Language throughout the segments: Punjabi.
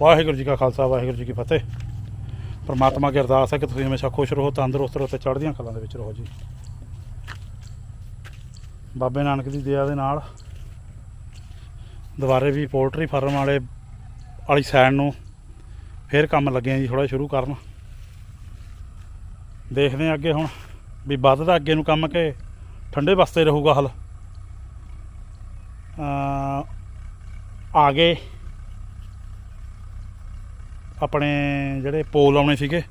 ਵਾਹਿਗੁਰੂ ਜੀ ਕਾ ਖਾਲਸਾ, ਵਾਹਿਗੁਰੂ ਜੀ ਕੀ ਫਤਿਹ। ਪਰਮਾਤਮਾ ਕੀ ਅਰਦਾਸ ਹੈ ਕਿ ਤੁਸੀਂ ਹਮੇਸ਼ਾ ਖੁਸ਼ ਰਹੋ, ਤੰਦਰੁਸਤ ਰਹੋ ਤੇ ਚੜ੍ਹਦੀਆਂ ਕਲਾਂ ਦੇ ਵਿੱਚ ਰਹੋ ਜੀ। ਬਾਬੇ ਨਾਨਕ ਦੀ ਦਇਆ ਦੇ ਨਾਲ ਦੁਬਾਰੇ ਵੀ ਪੋਲਟਰੀ ਫਾਰਮ ਵਾਲੇ ਵਾਲੀ ਸਾਈਡ ਨੂੰ ਫੇਰ ਕੰਮ ਲੱਗੇ ਆ ਜੀ ਥੋੜਾ ਸ਼ੁਰੂ ਕਰਨ। ਦੇਖਦੇ ਆ ਅੱਗੇ ਹੁਣ ਵੀ ਵੱਧਦਾ ਅੱਗੇ ਨੂੰ ਕੰਮ ਕਿ ਠੰਡੇ ਵਾਸਤੇ ਰਹੂਗਾ ਹਲ। ਆ ਆਗੇ ਆਪਣੇ ਜਿਹੜੇ ਪੋਲ ਆਉਣੇ ਸੀਗੇ,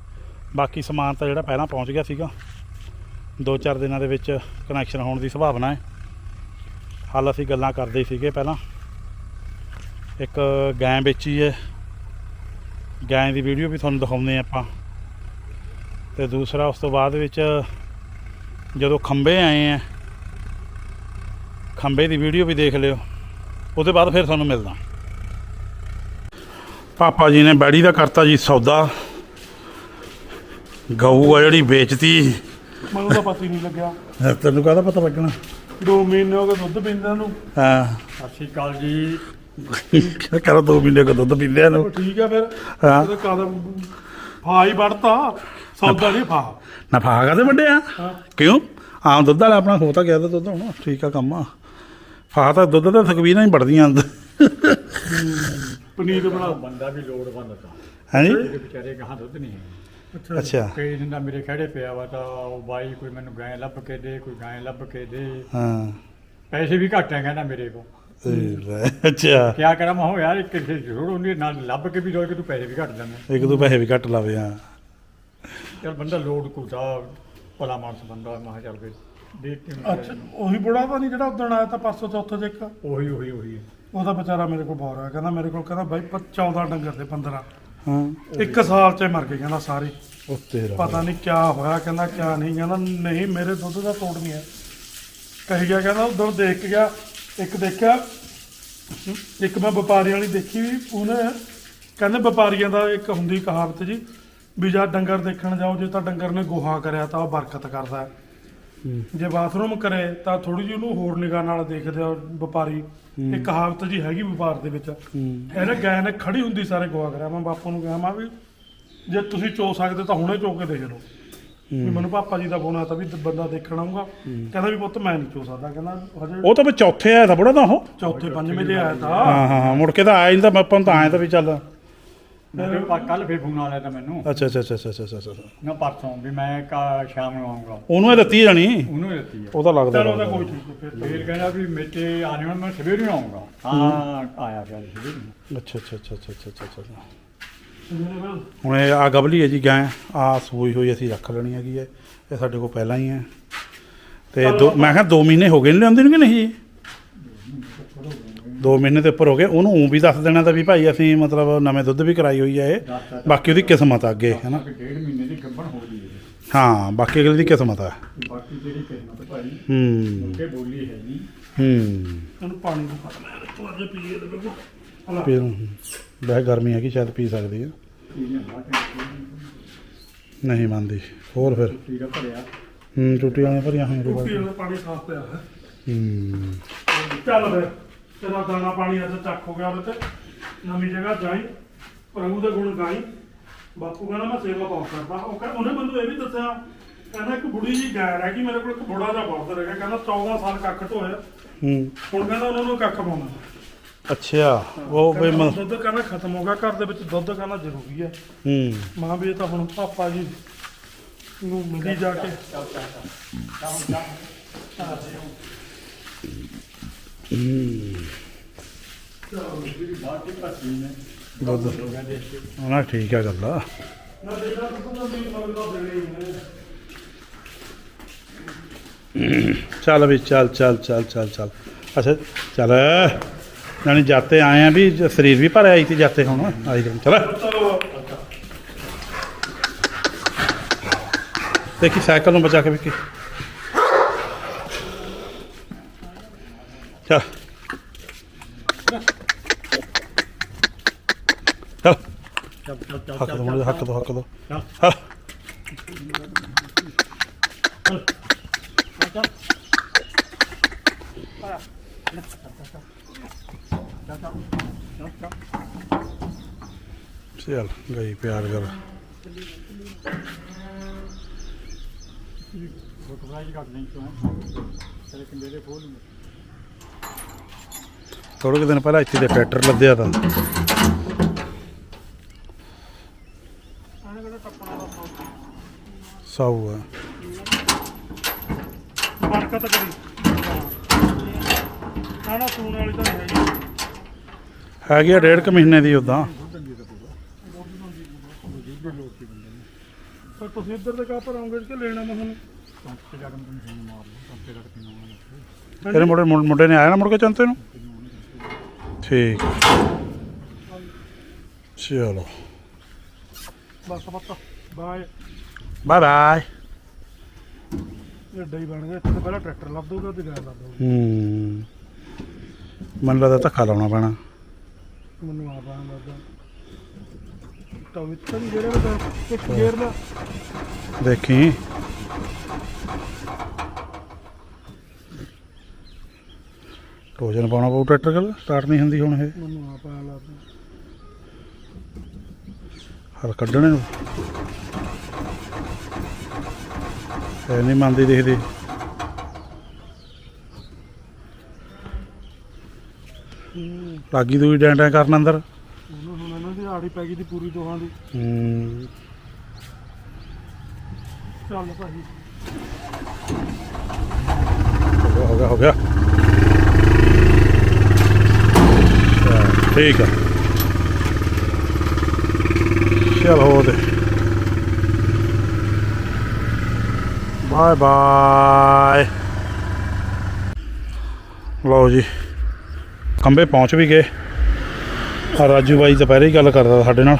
ਬਾਕੀ ਸਮਾਨ ਤਾਂ ਜਿਹੜਾ ਪਹਿਲਾਂ ਪਹੁੰਚ ਗਿਆ ਸੀਗਾ। ਦੋ ਚਾਰ ਦਿਨਾਂ ਦੇ ਵਿੱਚ ਕਨੈਕਸ਼ਨ ਹੋਣ ਦੀ ਸੰਭਾਵਨਾ ਹੈ। ਹਾਲ ਅਸੀਂ ਗੱਲਾਂ ਕਰਦੇ ਸੀਗੇ ਪਹਿਲਾਂ। ਇੱਕ ਗਾਂ ਵੇਚੀ ਹੈ। ਗਾਂ ਦੀ ਵੀਡੀਓ ਵੀ ਤੁਹਾਨੂੰ ਦਿਖਾਉਂਦੇ ਹਾਂ ਆਪਾਂ। ਤੇ ਦੂਸਰਾ ਉਸ ਤੋਂ ਬਾਅਦ ਵਿੱਚ ਜਦੋਂ ਖੰਬੇ ਆਏ ਆ ਖੰਬੇ ਦੀ ਵੀਡੀਓ ਵੀ ਦੇਖ ਲਿਓ। ਉਹਦੇ ਬਾਅਦ ਫਿਰ ਤੁਹਾਨੂੰ ਮਿਲਦਾ। ਪਾਪਾ ਜੀ ਨੇ ਬੈੜੀ ਦਾ ਕਰਤਾ ਜੀ ਸੌਦਾ। ਗਊ ਆ ਜਿਹੜੀ ਵੇਚਤੀ। ਮੈਨੂੰ ਤਾਂ ਪਤਾ ਹੀ ਨਹੀਂ ਲੱਗਿਆ। ਤੈਨੂੰ ਕਾਹਦਾ ਪਤਾ ਲੱਗਣਾ? 2 ਮਹੀਨੇ ਹੋ ਗਏ ਦੁੱਧ ਪੀਂਦਿਆਂ ਨੂੰ। ਹਾਂ। ਸਤਿ ਸ਼੍ਰੀ ਅਕਾਲ ਜੀ। ਕਰ ਦੋ ਮਹੀਨੇ ਕੋ ਦੁੱਧ ਪੀਂਦੇ ਨੂੰ। ਉਹ ਠੀਕ ਆ ਫਿਰ। ਹਾਂ। ਉਹਦੇ ਕਦਮ ਫਾ ਹੀ ਵੜਤਾ ਸੌਦਾ ਨਹੀਂ ਫਾ ਨਫਾ ਕਾਦੇ ਵੱਡੇ ਆ ਹਾਂ। ਕਿਉਂ? ਆਮ ਦੁੱਧ ਵਾਲਾ ਆਪਣਾ ਹੋ ਤਾਂ ਗਿਆ ਤਾਂ ਦੁੱਧ ਹੁਣ। ਠੀਕ ਆ ਕੰਮ ਆ। ਫਾ ਤਾਂ ਦੁੱਧ ਤਾਂ ਤਕਵੀਰਾਂ ਹੀ ਵੜਦੀਆਂ ਅੰਦਰ ਪਨੀਰ ਬਣਾ ਬੰਦਾ ਵੀ ਲੋੜ ਬੰਦਾ ਹਾਂਜੀ ਇਹਦੇ ਵਿਚਾਰੇ ਕਹਾਂ ਦੁੱਧ ਨਹੀਂ ਹੈ ਅੱਛਾ। ਕਈ ਦਿਨ ਦਾ ਮੇਰੇ ਖੜੇ ਪਿਆ ਵਾ ਤਾਂ ਉਹ ਬਾਈ ਕੋਈ ਮੈਨੂੰ ਗਾਂ ਲੱਭ ਕੇ ਦੇ ਕੋਈ ਗਾਂ ਲੱਭ ਕੇ ਦੇ। ਹਾਂ। ਪੈਸੇ ਵੀ ਘੱਟ ਹੈ ਕਹਿੰਦਾ ਮੇਰੇ ਕੋਲ। ਇਹ ਲੈ, ਅੱਛਾ। ਕਿਆ ਕਰਾਂ ਮੈਂ ਹੋ ਯਾਰ ਇੱਕ ਕਿਸੇ ਜ਼ਰੂਰ ਹੁੰਦੀ ਨਾਲ ਲੱਭ ਕੇ ਵੀ ਦੋ ਕਿ ਤੂੰ ਪੈਸੇ ਵੀ ਘੱਟ ਦਿੰਦਾ ਇੱਕ ਦੋ ਪੈਸੇ ਵੀ ਘੱਟ ਲਾਵੇ ਹਾਂ। ਚਲ ਬੰਦਾ ਲੋੜ ਕੁਦਾ ਭਲਾ ਮਾਨਸ ਬੰਦਾ ਮੈਂ ਕਿਹਾ ਚੱਲ ਫਿਰ ਦੇ ਕੇ ਅੱਛਾ ਉਹੀ ਬੁੜਾ ਤਾਂ ਨਹੀਂ ਜਿਹੜਾ ਉਦਣ ਆਇਆ ਤਾਂ ਪਰਸੋਂ ਚੌਥੇ ਜੇ ਇੱਕ? ਉਹੀ ਉਹੀ ਉਹੀ ਉਹਦਾ ਵਿਚਾਰਾ ਮੇਰੇ ਕੋਲ ਬੋਰ ਆ ਕਹਿੰਦਾ ਮੇਰੇ ਕੋਲ ਕਹਿੰਦਾ ਬਾਈ ਪ- 14 ਡੰਗਰ ਤੇ 15 ਹਾਂ। ਇੱਕ ਸਾਲ ਚ ਮਰ ਗਏ ਕਹਿੰਦਾ ਸਾਰੇ। ਉਹ ਤੇਰਾ। ਪਤਾ ਨਹੀਂ ਕਿਆ ਹੋਇਆ ਕਹਿੰਦਾ ਕਿਆ ਨਹੀਂ ਕਹਿੰਦਾ ਨਹੀਂ ਮੇਰੇ ਦੁੱਧ ਦਾ ਤੋੜ ਨਹੀਂ ਹੈ। ਕਹੀ ਗਿਆ ਕਹਿੰਦਾ ਉਦੋਂ ਦੇਖ ਕੇ ਗਿਆ ਇੱਕ ਦੇਖਿਆ ਇੱਕ ਮੈਂ ਵਪਾਰੀ ਵਾਲੀ ਦੇਖੀ ਵੀ ਉਹਨੇ ਕਹਿੰਦੇ ਵਪਾਰੀਆਂ ਦਾ ਇੱਕ ਹੁੰਦੀ ਕਹਾਵਤ ਜੀ ਵੀ ਜਾਂ ਡੰਗਰ ਦੇਖਣ ਜਾਓ ਜੇ ਤਾਂ ਡੰਗਰ ਨੇ ਗੋਹਾ ਕਰਿਆ ਤਾਂ ਉਹ ਬਰਕਤ ਕਰਦਾ। ਹੈ। ਜੇ ਬਾਥਰੂਮ ਕਰੇ ਤਾਂ ਥੋੜੀ ਜਿਹੀ ਉਹਨੂੰ ਹੋਰ ਨਿਗਾਹ ਨਾਲ ਦੇਖਦੇ ਆ ਵਪਾਰੀ। ਇਹ ਕਹਾਵਤ ਜੀ ਹੈਗੀ ਵਪਾਰ ਦੇ ਵਿੱਚ। ਇਹਨੇ ਗਾਇ ਨੇ ਖੜੀ ਹੁੰਦੀ ਸਾਰੇ ਗੋਹਾ ਕਰਿਆ ਮੈਂ ਬਾਪੂ ਨੂੰ ਕਿਹਾ ਮੈਂ ਵੀ ਜੇ ਤੁਸੀਂ ਚੋ ਸਕਦੇ ਤਾਂ ਹੁਣੇ ਚੋ ਕੇ ਦੇਖ ਲਓ। ਵੀ ਮੈਨੂੰ ਪਾਪਾ ਜੀ ਦਾ ਫੋਨ ਆਇਆ ਤਾਂ ਵੀ ਬੰਦਾ ਦੇਖਣ ਆਊਗਾ। ਕਹਿੰਦਾ ਵੀ ਪੁੱਤ ਮੈਂ ਨਹੀਂ ਚੋ ਸਕਦਾ। ਕਹਿੰਦਾ ਹਜੇ ਉਹ ਤਾਂ ਵੀ ਚੌਥੇ ਆਇਆ ਤਾਂ ਬੜਾ ਤਾਂ ਉਹ। ਚੌਥੇ ਪੰਜਵੇਂ ਜੇ ਆਇਆ ਤਾਂ। ਹਾਂ ਹਾਂ ਮੁੜ ਕੇ ਤਾਂ ਆਇਆ ਨਹੀਂ ਤਾਂ ਮੈਂ ਆਪਾਂ ਨੂੰ ਤਾਂ ਆਇਆ ਤਾਂ ਵੀ ਚੱਲ। ਕੱਲ ਫੇਰ ਫੋਨ ਆ ਲਿਆ ਤਾਂ ਮੈਨੂੰ ਅੱਛਾ ਅੱਛਾ ਅੱਛਾ ਅੱਛਾ ਅੱਛਾ ਅੱਛਾ ਨਾ ਪਰਸੋਂ ਵੀ ਮੈਂ ਕਾ ਸ਼ਾਮ ਨੂੰ ਆਉਂਗਾ ਉਹਨੂੰ ਇਹ ਦਿੱਤੀ ਜਾਣੀ ਉਹਨੂੰ ਹੀ ਦਿੱਤੀ ਹੈ ਉਹ ਤਾਂ ਲੱਗਦਾ ਚਲੋ ਉਹਦਾ ਕੋਈ ਠੀਕ ਹੈ ਫਿਰ ਫਿਰ ਕਹਿੰਦਾ ਵੀ ਮੇਤੇ ਆਣੇ ਹੁਣ ਮੈਂ ਸਵੇਰ ਨੂੰ ਆਉਂਗਾ ਹਾਂ ਆਇਆ ਫਿਰ ਸਵੇਰ ਨੂੰ ਅੱਛਾ ਅੱਛਾ ਅੱਛਾ ਅੱਛਾ ਅੱਛਾ ਅੱਛਾ ਅੱਛਾ ਹੁਣ ਇਹ ਆ ਗਬਲੀ ਹੈ ਜੀ ਗਾਂ ਆ ਸੂਈ ਹੋਈ ਅਸੀਂ ਰੱਖ ਲੈਣੀ ਹੈਗੀ ਹੈ ਇਹ ਸਾਡੇ ਕੋਲ ਪਹਿਲਾਂ ਹੀ ਹੈ ਤੇ ਦੋ ਮੈਂ ਕਿਹਾ 2 ਮਹੀਨੇ ਹੋ ਗਏ ਨੇ ਲਿਆਉਂਦੇ ਨੂੰ ਕਿ ਨਹੀਂ ਜੀ 2 ਮਹੀਨੇ ਦੇ ਉੱਪਰ ਹੋ ਗਏ ਉਹਨੂੰ ਊਂ ਵੀ ਦੱਸ ਦੇਣਾ ਤਾਂ ਵੀ ਭਾਈ ਅਸੀਂ ਮਤਲਬ ਨਵੇਂ ਦੁੱਧ ਵੀ ਕਰਾਈ ਹੋਈ ਹੈ ਇਹ। ਬਾਕੀ ਉਹਦੀ ਕਿਸਮਤ ਆ ਅੱਗੇ ਹੈ ਨਾ ਕਿ ਡੇਢ ਮਹੀਨੇ ਦੀ ਗੱਭਣ ਹੋ ਗਈ ਹੈ। ਹਾਂ ਬਾਕੀ ਅਗਲੇ ਦੀ ਕਿਸਮਤ ਆ। ਬਾਕੀ ਜਿਹੜੀ ਕਿਸਮਤ ਭਾਈ ਹੂੰ। ਬੋਲੀ ਹੈ ਨਹੀਂ ਹੂੰ। ਇਹਨੂੰ ਪਾਣੀ ਨੂੰ ਫੜ ਲੈ ਤੂੰ ਅੱਜ ਪੀਏ ਤੇ ਬਿਲਕੁਲ ਹਲਾ। ਫਿਰ ਵੈਸੇ ਗਰਮੀ ਹੈਗੀ ਸ਼ਾਇਦ ਪੀ ਸਕਦੀ ਕੇ ਨਹੀਂ ਮੰਨਦੀ ਹੋਰ ਫਿਰ? ਟੀਕਾ ਭਰਿਆ। ਹੂੰ ਟੁੱਟੀ ਵਾਲੀਆਂ ਭਰੀਆਂ ਹੋਈਆਂ ਟੁੱਟੀ ਵਾਲਾ ਪਾਣੀ ਸਾਫ਼ ਪਿਆ ਹੈ। ਹੂੰ। ਚੱਲ ਫਿਰ। ਤੇਰਾ ਦਾਣਾ ਪਾਣੀ ਅੱਜ ਚੱਕ ਹੋ ਗਿਆ ਉਹਦੇ ਤੇ। ਨਵੀਂ ਜਗ੍ਹਾ ਜਾਈ ਪ੍ਰਭੂ ਦੇ ਗੁਣ ਗਾਈ। ਬਾਪੂ ਕਹਿੰਦਾ ਮੈਂ ਸੇਵਾ ਬਹੁਤ ਕਰਦਾ। ਉਹ ਕਹਿੰਦਾ ਉਹਨੇ ਮੈਨੂੰ ਇਹ ਵੀ ਦੱਸਿਆ ਕਹਿੰਦਾ ਇੱਕ ਬੁੜੀ ਜੀ ਗੈਰ ਹੈ ਕਿ ਮੇਰੇ ਕੋਲ ਇੱਕ ਬੁੜਾ ਜਿਹਾ ਬਹੁਤ ਰਹਿ। ਗਿਆ ਕਹਿੰਦਾ 14 ਸਾਲ ਕੱਖ ਢੋਇਆ ਹੂੰ। ਹੁਣ ਕਹਿੰਦਾ ਉਹਨਾਂ ਨੂੰ ਕੱਖ ਪਾਉਣਾ। ਅੱਛਾ ਉਹ ਬਈ ਮ- ਦੁੱਧ ਕਹਿੰਦਾ ਖਤਮ ਹੋ ਗਿਆ। ਘਰ ਦੇ ਵਿੱਚ ਦੁੱਧ ਕਹਿੰਦਾ ਜ਼ਰੂਰੀ ਹੈ। ਹੂੰ। ਮਾਂ ਵੀ ਇਹ ਤਾਂ ਹੁਣ ਪਾਪਾ ਜੀ ਨੂੰ ਮਿਲੀ ਜਾ ਕੇ। ਦੁੱਧ ਠੀਕ ਆ ਗੱਲ ਆ। ਚੱਲ ਵੀ, ਚੱਲ ਚੱਲ ਚੱਲ ਚੱਲ ਚੱਲ। ਅੱਛਾ, ਚੱਲ। ਨਾਲੇ ਜਾਤੇ ਆਏ ਆ ਵੀ ਸਰੀਰ ਵੀ ਭਰਿਆ ਆਈ ਤੇ ਜਾਤੇ ਹੁਣ, ਆਈ ਜਾਣ। ਚੱਲ। ਦੇਖੀ ਸਾਈਕਲ ਨੂੰ ਬਚਾ ਕੇ Vicky Zo. Zo. Hakken door, moeder. Hakken door, hakken door. Ja. Ha. चल गई प्यार कर फोटोग्राफी का नहीं तो है लेकिन मेरे फूल में ਥੋੜੇ ਕੁ ਦਿਨ ਪਹਿਲਾਂ ਇੱਥੇ ਦੇ ਟਰੈਕਟਰ ਲੱਦਿਆ ਤਾਂ। ਸਾਊ ਆ। ਬਰਕਤ ਕਰੀ। ਨਾ ਨਾ ਸੂਣ ਵਾਲੀ ਤਾਂ ਨਹੀਂ ਹੈਗੀ। ਹੈਗੀ ਆ ਡੇਢ ਕੁ ਮਹੀਨੇ ਦੀ ਉਦਾਂ ਪਰ ਤੁਸੀਂ ਇੱਧਰ ਦੇ ਕਾਹ ਪਰ ਆਉਂਗੇ ਕਿ ਲੈਣਾ ਮੈਂ ਤੁਹਾਨੂੰ? ਮਾਰ ਲਓ ਕਿੰਨਾ ਇਹਦੇ ਮੁੰਡੇ ਮੁੰਡੇ ਨੇ ਆਇਆ ਨਾ ਮੁੜ ਕੇ ਚੰਤੇ ਨੂੰ? ਠੀਕ। ਚਲੋ। ਬਸ ਪੱਤਾ ਬਾਏ। ਬਾਏ ਬਾਏ ਇਹ ਡਈ ਬਣ ਗਿਆ ਇੱਥੇ ਤਾਂ ਪਹਿਲਾਂ ਟਰੈਕਟਰ ਲੱਭ ਦੂਗਾ ਤੇ ਗਾਂ ਲੱਭ ਦੂਗਾ ਹੂੰ। ਮੈਨੂੰ ਲੱਗਦਾ ਧੱਕਾ ਲਾਉਣਾ ਪੈਣਾ। ਮੈਨੂੰ ਆਪ ਆਂ ਲੱਗਦਾ ਤਾਂ ਵਿੱਚ ਤਾਂ ਨੀ ਜਿਹੜੇ ਵਿੱਚ ਇੱਕ ਗੇਅਰ ਦਾ ਦੇਖੀ। ਟੋਜਨ ਪਾਉਣਾ ਪਊ ਟਰੈਕਟਰ ਕੋਲ ਸਟਾਰਟ ਨਹੀਂ ਹੁੰਦੀ ਹੁਣ ਇਹ। ਮੈਨੂੰ ਆਪ ਆਂ ਲੱਗਦਾ। ਹਰ ਕੱਢਣੇ ਨੂੰ। ਇਹ ਨਹੀਂ ਮੰਨਦੀ ਦੇਖਦੀ। ਲੱਗੀ ਦੂਈ ਡੈਂ ਡੈਂ ਕਰਨ ਅੰਦਰ। ਉਹਨੂੰ ਹੁਣ ਇਹਨਾਂ ਦੀ ਆੜੀ ਪੈ ਗਈ ਦੀ ਪੂਰੀ ਦੋਹਾਂ ਦੀ। ਹੂੰ। ਚੱਲ ਭਾਈ। ਹੋ ਗਿਆ ਹੋ ਗਿਆ ਚੱਲ, ਠੀਕ ਆ। ਚਲ ਦੇ ਬਾਏ ਬਾਏ। ਲਓ ਜੀ ਖੰਬੇ ਪਹੁੰਚ ਵੀ ਗਏ। ਆ ਰਾਜੂ ਬਾਈ ਦੁਪਹਿਰੇ ਹੀ ਗੱਲ ਕਰਦਾ ਤਾ ਸਾਡੇ ਨਾਲ।